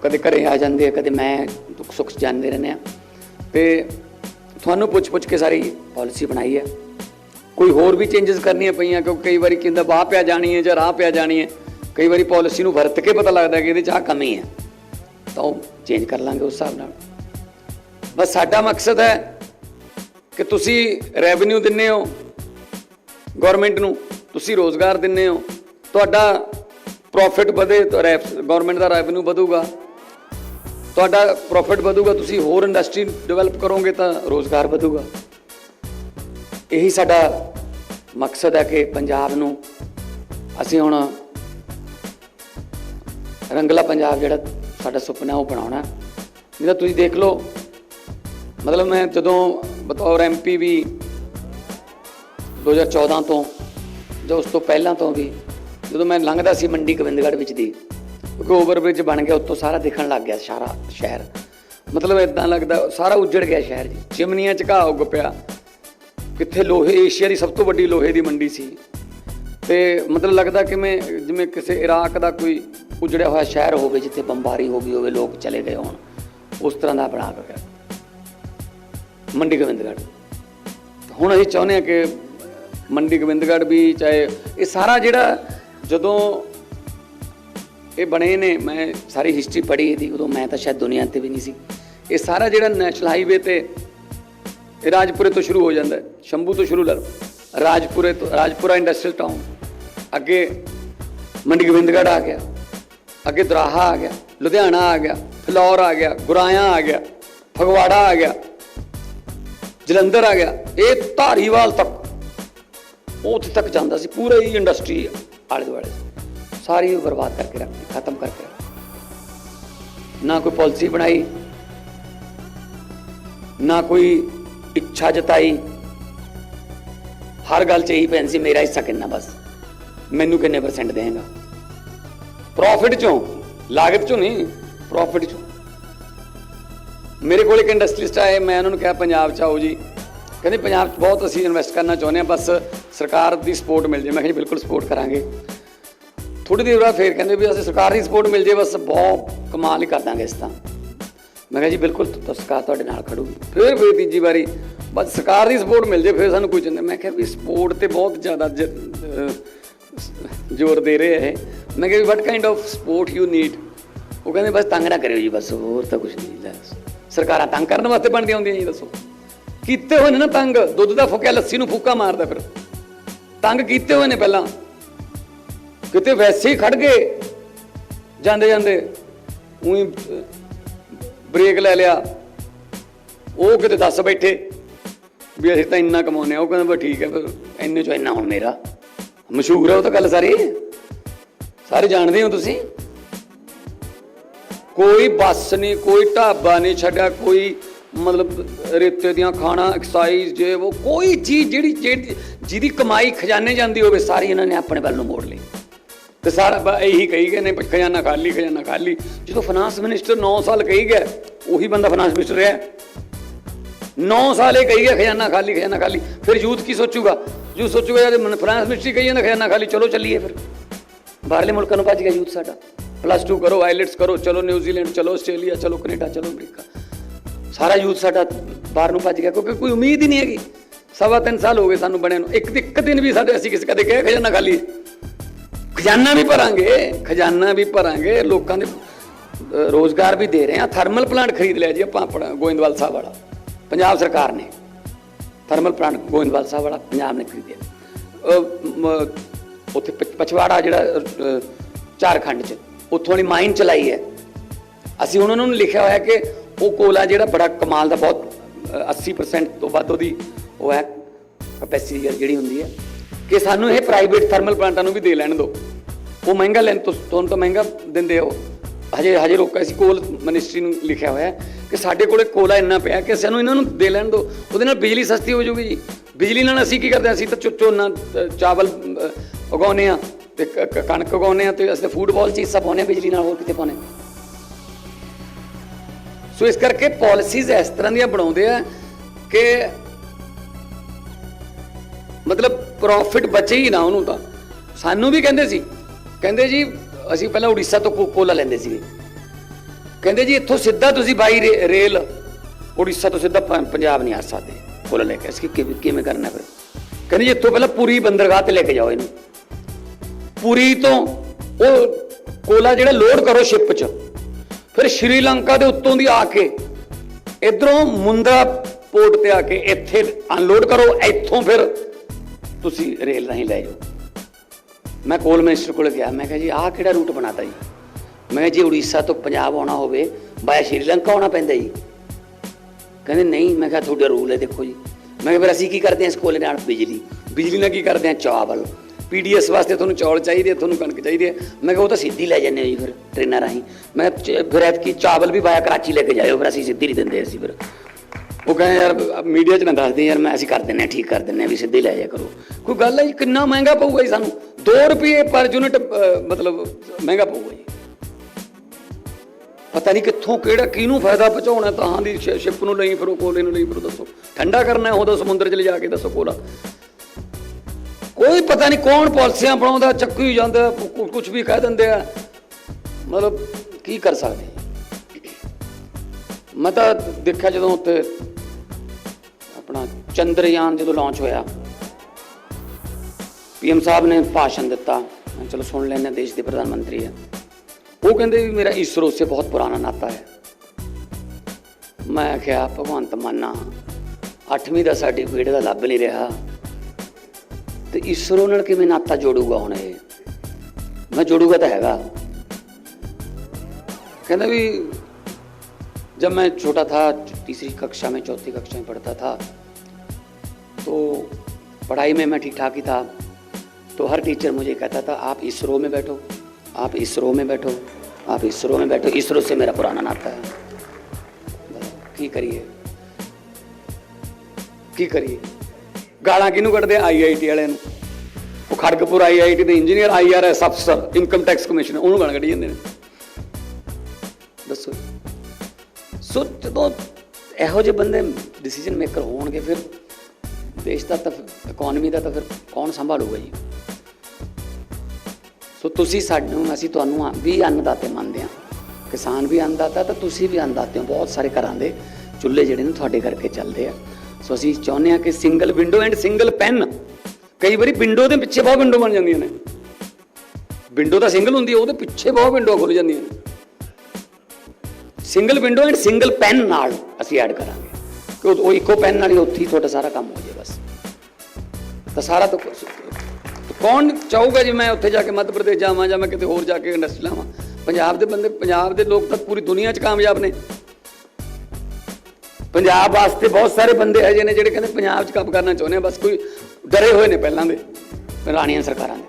ਕਦੇ ਘਰੇ ਆ ਜਾਂਦੇ ਆ, ਕਦੇ ਮੈਂ ਦੁੱਖ ਸੁੱਖ 'ਚ ਜਾਣਦੇ ਰਹਿੰਦੇ ਆ। ਤੇ ਤੁਹਾਨੂੰ ਪੁੱਛ ਪੁੱਛ ਕੇ ਸਾਰੀ ਪਾਲਿਸੀ ਬਣਾਈ ਹੈ। ਕੋਈ ਹੋਰ ਵੀ ਚੇਂਜਸ ਕਰਨੀਆਂ ਪਈਆਂ? ਕਿਉਂਕਿ ਕਈ ਵਾਰੀ ਕਹਿੰਦਾ ਬਾਹ ਪਿਆ ਜਾਣੀ ਹੈ ਜਾਂ ਰਾਹ ਪਿਆ ਜਾਣੀ ਹੈ। ਕਈ ਵਾਰੀ ਪਾਲਿਸੀ ਨੂੰ ਵਰਤ ਕੇ ਪਤਾ ਲੱਗਦਾ ਕਿ ਇਹਦੇ 'ਚ ਆਹ ਕਮੀ ਹੈ। ਤਾਂ ਉਹ ਚੇਂਜ ਕਰ ਲਾਂਗੇ ਉਸ ਹਿਸਾਬ ਨਾਲ। ਬਸ ਸਾਡਾ ਮਕਸਦ ਹੈ ਕਿ ਤੁਸੀਂ ਰੈਵਨਿਊ ਦਿੰਨੇ ਹੋ ਗਵਰਨਮੈਂਟ ਨੂੰ ਤੁਸੀਂ ਰੋਜ਼ਗਾਰ ਦਿੰਨੇ ਹੋ, ਤੁਹਾਡਾ ਪ੍ਰੋਫਿਟ ਵਧੇ ਤਾਂ ਗਵਰਨਮੈਂਟ ਦਾ ਰੈਵਨਿਊ ਵਧੂਗਾ। ਤੁਹਾਡਾ ਪ੍ਰੋਫਿਟ ਵਧੂਗਾ, ਤੁਸੀਂ ਹੋਰ ਇੰਡਸਟਰੀ ਡਿਵੈਲਪ ਕਰੋਗੇ ਤਾਂ ਰੋਜ਼ਗਾਰ ਵਧੂਗਾ। ਇਹੀ ਸਾਡਾ ਮਕਸਦ ਹੈ ਕਿ ਪੰਜਾਬ ਨੂੰ ਅਸੀਂ ਹੁਣ ਰੰਗਲਾ ਪੰਜਾਬ ਜਿਹੜਾ ਸਾਡਾ ਸੁਪਨਾ ਉਹ ਬਣਾਉਣਾ ਨਹੀਂ ਤੁਸੀਂ ਦੇਖ ਲਓ ਮਤਲਬ ਮੈਂ ਜਦੋਂ ਬਤੌਰ ਐਮਪੀ ਵੀ 2014 ਤੋਂ ਜਾਂ ਉਸ ਤੋਂ ਪਹਿਲਾਂ ਤੋਂ ਵੀ ਜਦੋਂ ਮੈਂ ਲੰਘਦਾ ਸੀ ਮੰਡੀ ਗੋਬਿੰਦਗੜ੍ਹ ਵਿੱਚ ਦੀ, ਕਿਉਂਕਿ ਓਵਰਬ੍ਰਿਜ ਬਣ ਗਿਆ, ਉੱਤੋਂ ਸਾਰਾ ਦਿਖਣ ਲੱਗ ਗਿਆ ਸਾਰਾ ਸ਼ਹਿਰ। ਮਤਲਬ ਇਦਾਂ ਲੱਗਦਾ, ਸਾਰਾ ਉੱਜੜ ਗਿਆ ਸ਼ਹਿਰ ਜੀ। ਚਿਮਨੀਆਂ ਚ ਘਾਹ ਉੱਗ ਪਿਆ। ਕਿੱਥੇ ਲੋਹੇ, ਏਸ਼ੀਆ ਦੀ ਸਭ ਤੋਂ ਵੱਡੀ ਲੋਹੇ ਦੀ ਮੰਡੀ ਸੀ। ਤੇ ਮਤਲਬ ਲੱਗਦਾ ਕਿਵੇਂ, ਜਿਵੇਂ ਕਿਸੇ ਇਰਾਕ ਦਾ ਕੋਈ ਉਜੜਿਆ ਹੋਇਆ ਸ਼ਹਿਰ ਹੋਵੇ, ਜਿੱਥੇ ਬੰਬਾਰੀ ਹੋ ਗਈ ਹੋਵੇ, ਲੋਕ ਚਲੇ ਗਏ ਹੋਣ, ਉਸ ਤਰ੍ਹਾਂ ਦਾ ਬਣਾ ਗਿਆ। ਮੰਡੀ ਗੋਬਿੰਦਗੜ੍ਹ। ਹੁਣ ਅਸੀਂ ਚਾਹੁੰਦੇ ਹਾਂ ਕਿ ਮੰਡੀ ਗੋਬਿੰਦਗੜ੍ਹ ਵੀ ਚਾਹੇ ਇਹ ਸਾਰਾ ਜਿਹੜਾ ਜਦੋਂ ਇਹ ਬਣੇ ਨੇ, ਮੈਂ ਸਾਰੀ ਹਿਸਟਰੀ ਪੜ੍ਹੀ ਇਹਦੀ, ਉਦੋਂ ਮੈਂ ਤਾਂ ਸ਼ਾਇਦ ਦੁਨੀਆ ਤੇ ਵੀ ਨਹੀਂ ਸੀ। ਇਹ ਸਾਰਾ ਜਿਹੜਾ ਨੈਸ਼ਨਲ ਹਾਈਵੇ ਤੇ ਇਹ ਰਾਜਪੁਰੇ ਤੋਂ ਸ਼ੁਰੂ ਹੋ ਜਾਂਦਾ ਹੈ, ਸ਼ੰਭੂ ਤੋਂ ਸ਼ੁਰੂ ਲਾ ਲਓ ਰਾਜਪੁਰੇ ਤੋਂ, ਰਾਜਪੁਰਾ ਇੰਡਸਟਰੀਅਲ ਟਾਊਨ ਅੱਗੇ ਮੰਡੀ ਗੋਬਿੰਦਗੜ੍ਹ ਆ ਗਿਆ, ਅੱਗੇ ਦਰਾਹਾ ਆ ਗਿਆ, ਲੁਧਿਆਣਾ ਆ ਗਿਆ, ਫਲੌਰ ਆ ਗਿਆ ਗੁਰਾਇਆ ਆ ਗਿਆ, ਫਗਵਾੜਾ ਆ ਗਿਆ। ਜਲੰਧਰ ਆ ਗਿਆ, ਇਹ ਧਾਰੀਵਾਲ ਤੱਕ। ਉੱਥੇ ਤੱਕ ਜਾਂਦਾ ਸੀ, ਪੂਰੇ ਹੀ ਇੰਡਸਟਰੀ ਆਲੇ ਦੁਆਲੇ। ਸਾਰੀ ਬਰਬਾਦ ਕਰਕੇ ਰੱਖਤੀ ਖਤਮ ਕਰਕੇ ਰੱਖਤੀ ਨਾ ਕੋਈ ਪਾਲਿਸੀ ਬਣਾਈ, ਨਾ ਕੋਈ ਇੱਛਾ ਜਤਾਈ। ਹਰ ਗੱਲ ਚ ਇਹੀ ਪੈਂਦੀ ਸੀ, ਮੇਰਾ ਹਿੱਸਾ ਕਿੰਨਾ ਬਸ। ਮੈਨੂੰ ਕਿੰਨੇ ਪਰਸੈਂਟ ਦੇਗਾ ਪ੍ਰੋਫਿਟ ਚੋਂ, ਲਾਗਤ ਚੋਂ ਨਹੀਂ ਪ੍ਰੋਫਿਟ ਚੋਂ। ਮੇਰੇ ਕੋਲ ਇੱਕ ਇੰਡਸਟਰੀਸਟ ਆਏ, ਮੈਂ ਉਹਨਾਂ ਨੂੰ ਕਿਹਾ, ਪੰਜਾਬ ਚ ਆਓ ਜੀ। ਕਹਿੰਦੇ, ਪੰਜਾਬ ਚ ਬਹੁਤ ਅਸੀਂ ਇਨਵੈਸਟ ਕਰਨਾ ਚਾਹੁੰਦੇ ਹਾਂ, ਬਸ ਸਰਕਾਰ ਦੀ ਸਪੋਰਟ ਮਿਲ ਜੇ। ਮੈਂ ਕਿਹਾ, ਜੀ, ਬਿਲਕੁਲ ਸਪੋਰਟ ਕਰਾਂਗੇ। ਥੋੜੀ ਦੇਰ ਬਾਅਦ ਫੇਰ ਕਹਿੰਦੇ ਵੀ, ਅਸੀਂ ਸਰਕਾਰ ਦੀ ਸਪੋਰਟ ਮਿਲ ਜੇ, ਬਸ ਬਹੁਤ ਕਮਾਲ ਹੀ ਕਰ ਦਾਂਗੇ ਇਸ ਤਾਂ ਮੈਂ ਕਿਹਾ, ਜੀ, ਬਿਲਕੁਲ ਸਰਕਾਰ ਤੁਹਾਡੇ ਨਾਲ ਖੜੂਗੀ ਫਿਰ ਫਿਰ ਤੀਜੀ ਵਾਰੀ, ਬਸ ਸਰਕਾਰ ਦੀ ਸਪੋਰਟ ਮਿਲ ਜੇ, ਫਿਰ ਸਾਨੂੰ ਕੋਈ ਚਿੰਤਾ ਮੈਂ ਕਿਹਾ, ਵੀ ਸਪੋਰਟ ਤੇ ਬਹੁਤ ਜ਼ਿਆਦਾ ਜ- ਜ਼ੋਰ ਦੇ ਰਹੇ ਹੈ ਮੈਂ ਕਿਹਾ, ਵੀ what kind of support you need ਉਹ ਕਹਿੰਦੇ, ਬਸ ਤੰਗ ਨਾ ਕਰਿਓ ਜੀ, ਬਸ ਹੋਰ ਤਾਂ ਕੁਝ ਨਹੀਂ ਲੈ ਸਰਕਾਰਾਂ ਤੰਗ ਕਰਨ ਵਾਸਤੇ ਬਣਦੀਆਂ ਹੁੰਦੀਆਂ ਜੀ, ਦੱਸੋ। ਕੀਤੇ ਹੋਏ ਨੇ ਨਾ ਤੰਗ, ਦੁੱਧ ਦਾ ਫੁੱਕਿਆ, ਲੱਸੀ ਨੂੰ ਫੂਕਾ ਮਾਰਦਾ ਫਿਰ। ਤੰਗ ਕੀਤੇ ਹੋਏ ਨੇ ਪਹਿਲਾਂ। ਕਿਤੇ ਵੈਸੇ ਹੀ ਖੜ ਗਏ। ਜਾਂਦੇ ਜਾਂਦੇ ਉਹੀ ਬ੍ਰੇਕ ਲੈ ਲਿਆ। ਉਹ ਕਿਤੇ ਦੱਸ ਬੈਠੇ ਵੀ ਅਸੀਂ ਤਾਂ ਇੰਨਾ ਕਮਾਉਂਦੇ ਆ ਉਹ ਕਹਿੰਦਾ ਬਸ ਠੀਕ ਹੈ, ਫਿਰ ਇੰਨੇ ਚੋਂ ਇੰਨਾ ਹੁਣ ਮੇਰਾ। ਮਸ਼ਹੂਰ ਹੈ ਉਹ ਤਾਂ ਗੱਲ ਸਾਰੀ। ਸਾਰੇ ਜਾਣਦੇ ਹੋ ਤੁਸੀਂ? ਕੋਈ ਬੱਸ ਨਹੀਂ, ਕੋਈ ਢਾਬਾ ਨਹੀਂ ਛੱਡਿਆ, ਕੋਈ ਮਤਲਬ ਰੇਤੇ ਦੀਆਂ ਖਾਣਾ ਐਕਸਾਈਜ਼ ਜੇ ਉਹ ਕੋਈ ਚੀਜ਼ ਜਿਹੜੀ ਜਿਹੜੀ- ਜਿਹਦੀ ਕਮਾਈ ਖਜ਼ਾਨੇ ਜਾਂਦੀ ਹੋਵੇ, ਸਾਰੀ ਇਹਨਾਂ ਨੇ ਆਪਣੇ ਵੱਲ ਨੂੰ ਮੋੜ ਲਈ। ਤੇ ਸਾਰਾ ਬ- ਇਹੀ ਕਹੀ ਗਏ ਨੇ ਖਜ਼ਾਨਾ ਖਾਲੀ ਖਜ਼ਾਨਾ ਖਾਲੀ। ਜਦੋਂ ਫਾਈਨਾਂਸ ਮਿਨਿਸਟਰ 9 ਸਾਲ ਕਹੀ ਗਿਆ, ਉਹੀ ਬੰਦਾ ਫਾਈਨਾਂਸ ਮਿਨਿਸਟਰ ਰਿਹਾ। 9 ਸਾਲ ਇਹ ਕਹੀ ਗਿਆ, ਖਜ਼ਾਨਾ ਖਾਲੀ ਖਜ਼ਾਨਾ ਖਾਲੀ। ਫਿਰ ਯੂਥ ਕੀ ਸੋਚੂਗਾ? ਯੂਥ ਸੋਚੂਗਾ ਯਾਰ ਫਾਈਨਾਂਸ ਮਿਨਿਸਟਰ ਕਹੀ ਜਾਂਦਾ, ਖਜ਼ਾਨਾ ਖਾਲੀ, ਚਲੋ ਚੱਲੀਏ ਫਿਰ। ਬਾਹਰਲੇ ਮੁਲਕਾਂ ਨੂੰ ਭੱਜ ਗਿਆ ਯੂਥ ਸਾਡਾ। ਪਲੱਸ 2 ਕਰੋ ਆਈਲੈਟਸ ਕਰੋ ਚਲੋ ਨਿਊਜ਼ੀਲੈਂਡ ਚਲੋ ਆਸਟ੍ਰੇਲੀਆ ਚਲੋ ਕੈਨੇਡਾ ਚਲੋ ਅਮਰੀਕਾ ਸਾਰਾ ਯੂਥ ਸਾਡਾ ਬਾਹਰ ਨੂੰ ਭੱਜ ਗਿਆ ਕਿਉਂਕਿ ਕੋਈ ਉਮੀਦ ਹੀ ਨਹੀਂ ਹੈਗੀ। ਸਵਾ ਤਿੰਨ ਸਾਲ ਹੋ ਗਏ ਸਾਨੂੰ ਬਣਿਆ ਨੂੰ। ਇੱਕ ਇੱਕ ਦਿਨ ਵੀ ਸਾਡੇ ਅਸੀਂ ਕਿਸੇ ਕਦੇ ਕਹੇ ਖਜ਼ਾਨਾ ਖਾਲੀ। ਖਜ਼ਾਨਾ ਵੀ ਭਰਾਂਗੇ ਖਜ਼ਾਨਾ ਵੀ ਭਰਾਂਗੇ ਲੋਕਾਂ ਦੇ ਅਹ, ਰੋਜ਼ਗਾਰ ਵੀ ਦੇ ਰਹੇ ਆ ਥਰਮਲ ਪਲਾਂਟ ਖਰੀਦ ਲਿਆ ਜੀ ਆਪਾਂ ਆਪਣਾ ਗੋਇੰਦਵਾਲ ਸਾਹਿਬ ਵਾਲਾ। ਪੰਜਾਬ ਸਰਕਾਰ ਨੇ ਥਰਮਲ ਪਲਾਂਟ ਗੋਇੰਦਵਾਲ ਸਾਹਿਬ ਵਾਲਾ ਪੰਜਾਬ ਨੇ ਖਰੀਦਿਆ। ਉੱਥੇ ਪ- ਪਛਵਾੜਾ ਜਿਹੜਾ ਝਾਰਖੰਡ ਚ। ਉੱਥੋਂ ਦੀ ਮਾਈਨ ਚਲਾਈ ਹੈ। ਅਸੀਂ ਉਹਨਾਂ ਨੂੰ ਲਿਖਿਆ ਹੋਇਆ ਕਿ ਉਹ ਕੋਲਾ ਜਿਹੜਾ ਬੜਾ ਕਮਾਲ ਦਾ ਬਹੁਤ ਅਹ, 80% ਤੋਂ ਵੱਧ ਉਹਦੀ ਉਹ ਹੈ ਕਪੈਸਿਟੀ ਜਿਹੜੀ ਹੁੰਦੀ ਹੈ ਕਿ ਸਾਨੂੰ ਇਹ ਪ੍ਰਾਈਵੇਟ ਥਰਮਲ ਪਲਾਂਟਾਂ ਨੂੰ ਵੀ ਦੇ ਲੈਣ ਦਿਓ। ਉਹ ਮਹਿੰਗਾ ਲੈਣ ਤੋਂ ਤੁਹਾਨੂੰ ਤਾਂ ਮਹਿੰਗਾ ਦਿੰਦੇ ਹੋ ਹਜੇ ਹਜੇ ਰੋਕਾ ਸੀ ਕੋਲ ਮਿਨਿਸਟਰੀ ਨੂੰ ਲਿਖਿਆ ਹੋਇਆ ਕਿ ਸਾਡੇ ਕੋਲੇ ਕੋਲਾ ਇੰਨਾ ਪਿਆ ਕਿ ਸਾਨੂੰ ਇਹਨਾਂ ਨੂੰ ਦੇ ਲੈਣ ਦਿਓ। ਉਹਦੇ ਨਾਲ ਬਿਜਲੀ ਸਸਤੀ ਹੋ ਜਾਊਗੀ ਜੀ। ਬਿਜਲੀ ਨਾਲ ਅਸੀਂ ਕੀ ਕਰਦੇ ਹਾਂ? ਅਸੀਂ ਤਾਂ ਝੋ- ਝੋਨਾ ਚਾਵਲ ਅ, ਉਗਾਉਂਦੇ ਆ ਤੇ ਕ- ਕਣਕ ਉਗਾਉਂਦੇ ਆ ਤੇ ਅਸੀਂ ਫੂਡ ਫੂਟਬਾਲ ਚ ਹਿੱਸਾ ਪਾਉਂਦੇ ਹਾਂ, ਬਿਜਲੀ ਨਾਲ ਹੋਰ ਕਿਤੇ ਪਾਉਂਦੇ ਸੋ ਇਸ ਕਰਕੇ ਪਾਲਿਸੀਜ਼ ਇਸ ਤਰ੍ਹਾਂ ਦੀਆਂ ਬਣਾਉਂਦੇ ਆ ਕਿ ਮਤਲਬ ਪ੍ਰੋਫਿਟ ਬਚੇ ਹੀ ਨਾ ਉਹਨੂੰ ਤਾਂ। ਸਾਨੂੰ ਵੀ ਕਹਿੰਦੇ ਸੀ, ਕਹਿੰਦੇ ਜੀ, ਅਸੀਂ ਪਹਿਲਾਂ ਉੜੀਸਾ ਤੋਂ ਕੋਲਾ ਲੈਂਦੇ ਸੀਗੇ। ਕਹਿੰਦੇ ਜੀ, ਇੱਥੋਂ ਸਿੱਧਾ ਤੁਸੀਂ ਬਾਈ ਰੇ- ਰੇਲ, ਉੜੀਸਾ ਤੋਂ ਸਿੱਧਾ ਪੰਜਾਬ ਨਹੀਂ ਆ ਸਕਦੇ। ਕੋਲਾ ਲੈ ਕੇ ਅਸੀਂ ਕਿਵੇਂ ਕਿਵੇਂ ਕਰਨਾ ਫਿਰ? ਕਹਿੰਦੇ ਜੀ, ਇੱਥੋਂ ਪਹਿਲਾਂ ਪੂਰੀ ਬੰਦਰਗਾਹ ਤੇ ਲੈ ਕੇ ਜਾਓ ਇਹਨੂੰ। ਪੁਰੀ ਤੋਂ ਉਹ ਕੋਲਾ ਜਿਹੜਾ ਲੋਡ ਕਰੋ ਸ਼ਿਪ 'ਚ, ਫਿਰ ਸ਼੍ਰੀਲੰਕਾ ਦੇ ਉੱਤੋਂ ਦੀ ਆ ਕੇ ਇਧਰੋਂ ਮੁੰਦਰਾ ਪੋਰਟ ਤੇ ਆ ਕੇ ਇੱਥੇ ਅਨਲੋਡ ਕਰੋ, ਇੱਥੋਂ ਫਿਰ ਤੁਸੀਂ ਰੇਲ ਰਾਹੀਂ ਲੈ ਜਾਓ। ਮੈਂ ਕੋਲ ਮਿਨਿਸਟਰ ਕੋਲ ਗਿਆ, ਮੈਂ ਕਿਹਾ ਜੀ, ਆਹ ਕਿਹੜਾ ਰੂਟ ਬਣਾਤਾ ਜੀ? ਮੈਂ ਕਿਹਾ ਜੀ, ਉੜੀਸਾ ਤੋਂ ਪੰਜਾਬ ਆਉਣਾ ਹੋਵੇ ਬਾਇਆ ਸ਼੍ਰੀਲੰਕਾ ਆਉਣਾ ਪੈਂਦਾ ਜੀ। ਕਹਿੰਦੇ, ਨਹੀਂ, ਮੈਂ ਕਿਹਾ ਤੁਹਾਡਾ ਰੂਲ ਹੈ ਦੇਖੋ ਜੀ। ਮੈਂ ਕਿਹਾ, ਫਿਰ ਅਸੀਂ ਕੀ ਕਰਦੇ ਹਾਂ ਇਸ ਕੋਲੇ ਨਾਲ ਬਿਜਲੀ? ਬਿਜਲੀ ਨਾਲ ਕੀ ਕਰਦੇ ਹਾਂ? ਚਾਵਲ। ਪੀਡੀਐਸ ਵਾਸਤੇ ਤੁਹਾਨੂੰ ਚੌਲ ਚਾਹੀਦੇ ਆ, ਤੁਹਾਨੂੰ ਕਣਕ ਚਾਹੀਦੀ ਹੈ। ਮੈਂ ਕਿਹਾ ਉਹ ਤਾਂ ਸਿੱਧੀ ਲੈ ਜਾਂਦੇ ਹੋ ਜੀ ਫਿਰ ਟ੍ਰੇਨਾਂ ਰਾਹੀਂ। ਮੈਂ ਫਿਰ ਐਤਕੀ ਚਾਵਲ ਵੀ ਬਾਇਆ ਕਰਾਚੀ ਲੈ ਕੇ ਜਾਇਓ ਫਿਰ ਅਸੀਂ ਸਿੱਧੀ ਨਹੀਂ ਦਿੰਦੇ ਅਸੀਂ ਫਿਰ। ਉਹ ਕਹਿੰਦੇ ਯਾਰ ਮੀਡੀਆ 'ਚ ਨਾ ਦੱਸਦੇ ਯਾਰ ਮੈਂ ਅਸੀਂ ਕਰ ਦਿੰਨੇ ਹਾਂ ਠੀਕ ਕਰ ਦਿੰਨੇ ਹਾਂ ਵੀ ਸਿੱਧੇ ਲੈ ਜਾਇਆ ਕਰੋ। ਕੋਈ ਗੱਲ ਹੈ ਜੀ ਕਿੰਨਾ ਮਹਿੰਗਾ ਪਊਗਾ ਜੀ ਸਾਨੂੰ? 2 ਰੁਪਏ ਪਰ ਯੂਨਿਟ ਮਤਲਬ ਮਹਿੰਗਾ ਪਊਗਾ ਜੀ। ਪਤਾ ਨਹੀਂ ਕਿੱਥੋਂ ਕਿਹੜਾ ਕਿਹਨੂੰ ਫਾਇਦਾ ਪਹੁੰਚਾਉਣਾ ਤਾਂ ਦੀ ਸ਼ਿਪ ਨੂੰ ਲਈ ਫਿਰੋ ਕੋਲੇ ਨੂੰ ਲਈ ਫਿਰੋ ਦੱਸੋ। ਠੰਡਾ ਕਰਨਾ ਉਹ ਉਹਦਾ ਸਮੁੰਦਰ 'ਚ ਲਿਜਾ ਕੇ ਦੱਸੋ ਕੋਲਾ। ਕੋਈ ਪਤਾ ਨਹੀਂ ਕੌਣ ਪਾਲਿਸੀਆਂ ਬਣਾਉਂਦਾ, ਚੱਕੀ ਜਾਂਦਾ ਕੁਝ ਵੀ ਕਹਿ ਦਿੰਦੇ ਆ। ਮਤਲਬ ਕੀ ਕਰ ਸਕਦੇ? ਮੈਂ ਤਾਂ ਦੇਖਿਆ ਜਦੋਂ ਉੱਤੇ ਆਪਣਾ ਚੰਦਰਯਾਨ ਜਦੋਂ ਲਾਂਚ ਹੋਇਆ ਪੀਐਮ ਸਾਹਿਬ ਨੇ ਭਾਸ਼ਣ ਦਿੱਤਾ। ਮੈਂ ਚਲੋ ਸੁਣ ਲੈਣੇ ਦੇਸ਼ ਦੇ ਪ੍ਰਧਾਨ ਮੰਤਰੀ ਹੈ। ਉਹ ਕਹਿੰਦੇ ਵੀ ਮੇਰਾ ਇਸਰੋ ਸੇ ਬਹੁਤ ਪੁਰਾਣਾ ਨਾਤਾ ਹੈ। ਮੈਂ ਕਿਹਾ ਭਗਵੰਤ ਮਾਨਾ 8ਵੀਂ ਦਾ ਸਰਟੀਫਿਕੇਟ ਦਾ ਲੱਭ ਨਹੀਂ ਰਿਹਾ। ਤੇ ਇਸਰੋ ਨਾਲ ਕਿਵੇਂ ਨਾਤਾ ਜੋੜੂਗਾ ਹੁਣ ਇਹ ਮੈਂ ਜੋੜੂਗਾ ਤਾਂ ਹੈਗਾ कहना भी जब मैं छोटा था तीसरी कक्षा में चौथी कक्षा में पढ़ता था तो पढ़ाई में मैं ठीक ठाक ही था तो हर टीचर मुझे कहता था आप इसरो में बैठो आप इसरो में बैठो आप इसरो में बैठो इसरो से मेरा पुराना नाता है की करिए ਕੀ ਕਰੀਏ ਗਾਲਾਂ ਕਿਹਨੂੰ ਕੱਢਦੇ ਆਈਆਈਟੀ ਵਾਲਿਆਂ ਨੂੰ। ਉਹ ਖੜਗਪੁਰ ਆਈਆਈਟੀ ਦੇ ਇੰਜੀਨੀਅਰ ਆਈਆਰਐਸ ਅਫਸਰ ਇਨਕਮ ਟੈਕਸ ਕਮਿਸ਼ਨਰ ਉਹਨੂੰ ਗਾਲਾਂ ਕੱਢੀ ਜਾਂਦੇ ਨੇ। ਦੱਸੋ। ਸੋ ਜਦੋਂ ਇਹੋ ਜਿਹੇ ਬੰਦੇ ਡਿਸੀਜਨ ਮੇਕਰ ਹੋਣਗੇ, ਫਿਰ ਦੇਸ਼ ਦਾ ਤਾਂ ਇਕਨੋਮੀ ਦਾ ਤਾਂ ਫਿਰ ਕੌਣ ਸੰਭਾਲੂਗਾ ਜੀ? ਸੋ ਤੁਸੀਂ ਸਾਨੂੰ, ਅਸੀਂ ਤੁਹਾਨੂੰ ਵੀ ਅੰਨਦਾਤੇ ਮੰਨਦੇ ਹਾਂ ਕਿਸਾਨ ਵੀ ਅੰਨਦਾਤਾ, ਤਾਂ ਤੁਸੀਂ ਵੀ ਅੰਨਦਾਤੇ ਹੋ। ਬਹੁਤ ਸਾਰੇ ਘਰਾਂ ਦੇ ਚੁੱਲ੍ਹੇ ਜਿਹੜੇ ਨੇ ਤੁਹਾਡੇ ਕਰਕੇ ਚੱਲਦੇ ਆ। ਸੋ ਅਸੀਂ ਚਾਹੁੰਦੇ ਹਾਂ ਕਿ single window and single PAN ਕਈ ਵਾਰੀ ਵਿੰਡੋ ਦੇ ਪਿੱਛੇ ਬਹੁਤ ਵਿੰਡੋ ਬਣ ਜਾਂਦੀਆਂ ਨੇ। ਵਿੰਡੋ ਤਾਂ ਸਿੰਗਲ ਹੁੰਦੀ ਹੈ ਉਹਦੇ ਪਿੱਛੇ ਬਹੁਤ ਵਿੰਡੋ ਖੁੱਲ ਜਾਂਦੀਆਂ ਨੇ। Single window and single PAN ਨਾਲ ਅਸੀਂ ਐਡ ਕਰਾਂਗੇ। ਕਿ ਉਹ ਇੱਕੋ ਪੈਨ ਨਾਲ ਹੀ ਉੱਥੇ ਹੀ ਤੁਹਾਡਾ ਸਾਰਾ ਕੰਮ ਹੋ ਜਾਏ ਬਸ। ਤਾਂ ਸਾਰਾ ਤਾਂ ਕੌਣ ਚਾਹੂਗਾ ਜੀ ਮੈਂ ਉੱਥੇ ਜਾ ਕੇ ਮੱਧ ਪ੍ਰਦੇਸ਼ ਜਾਵਾਂ ਜਾਂ ਮੈਂ ਕਿਤੇ ਹੋਰ ਜਾ ਕੇ ਇੰਡਸਟਰੀ ਲਾਵਾਂ? ਪੰਜਾਬ ਦੇ ਬੰਦੇ ਪੰਜਾਬ ਦੇ ਲੋਕ ਤਾਂ ਪੂਰੀ ਦੁਨੀਆ 'ਚ ਕਾਮਯਾਬ ਨੇ। ਪੰਜਾਬ ਵਾਸਤੇ ਬਹੁਤ ਸਾਰੇ ਬੰਦੇ ਹੈ ਜਿਹਨੇ ਜਿਹੜੇ ਕਹਿੰਦੇ ਪੰਜਾਬ 'ਚ ਕੰਮ ਕਰਨਾ ਚਾਹੁੰਦੇ ਆ, ਬਸ ਕੋਈ ਡਰੇ ਹੋਏ ਨੇ ਪਹਿਲਾਂ ਦੇ ਪੁਰਾਣੀਆਂ ਸਰਕਾਰਾਂ ਦੇ।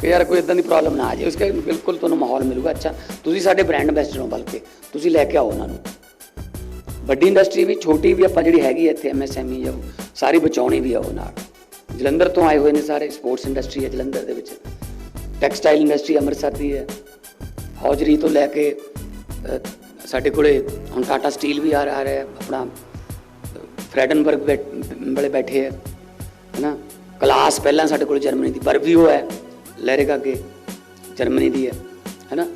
ਕਿ ਯਾਰ ਕੋਈ ਇਦਾਂ ਦੀ ਪ੍ਰੋਬਲਮ ਨਾ ਆ ਜਾਏ ਉਸ ਕਰਕੇ ਬਿਲਕੁਲ ਤੁਹਾਨੂੰ ਮਾਹੌਲ ਮਿਲੂਗਾ, ਅੱਛਾ। ਤੁਸੀਂ ਸਾਡੇ ਬ੍ਰਾਂਡ ਐਂਬੈਸਡਰ ਹੋ ਬਲਕਿ, ਤੁਸੀਂ ਲੈ ਕੇ ਆਓ ਉਹਨਾਂ ਨੂੰ। ਵੱਡੀ ਇੰਡਸਟਰੀ ਵੀ, ਛੋਟੀ ਵੀ ਆਪਾਂ ਜਿਹੜੀ ਹੈਗੀ ਹੈ ਇੱਥੇ ਐਮਐਸਐਮਈ ਜਾਂ ਸਾਰੀ ਬਚਾਉਣੀ ਵੀ ਆ ਉਹ ਨਾਲ। ਜਲੰਧਰ ਤੋਂ ਆਏ ਹੋਏ ਨੇ ਸਾਰੇ ਸਪੋਰਟਸ ਇੰਡਸਟਰੀ ਹੈ ਜਲੰਧਰ ਦੇ ਵਿੱਚ। ਟੈਕਸਟਾਈਲ ਇੰਡਸਟਰੀ ਅੰਮ੍ਰਿਤਸਰ ਦੀ ਹੈ। ਹੌਜਰੀ ਤੋਂ ਲੈ ਕੇ ਸਾਡੇ ਕੋਲੇ ਹੁਣ ਟਾਟਾ ਸਟੀਲ ਵੀ ਆ ਰਿਹਾ ਹੈ ਆਪਣਾ ਫ੍ਰੈਡਨਬਰਗ ਬੜੇ ਬੈਠੇ ਹੈ ਹੈਨਾ? ਕਲਾਸ ਪਹਿਲਾਂ ਸਾਡੇ ਕੋਲ ਜਰਮਨੀ ਦੀ ਬਰਬੀ ਬਰਵੀਓ ਹੈ ਲੈਰੇਗਾ ਕੇ ਜਰਮਨੀ ਦੀ ਹੈ, ਹੈਨਾ?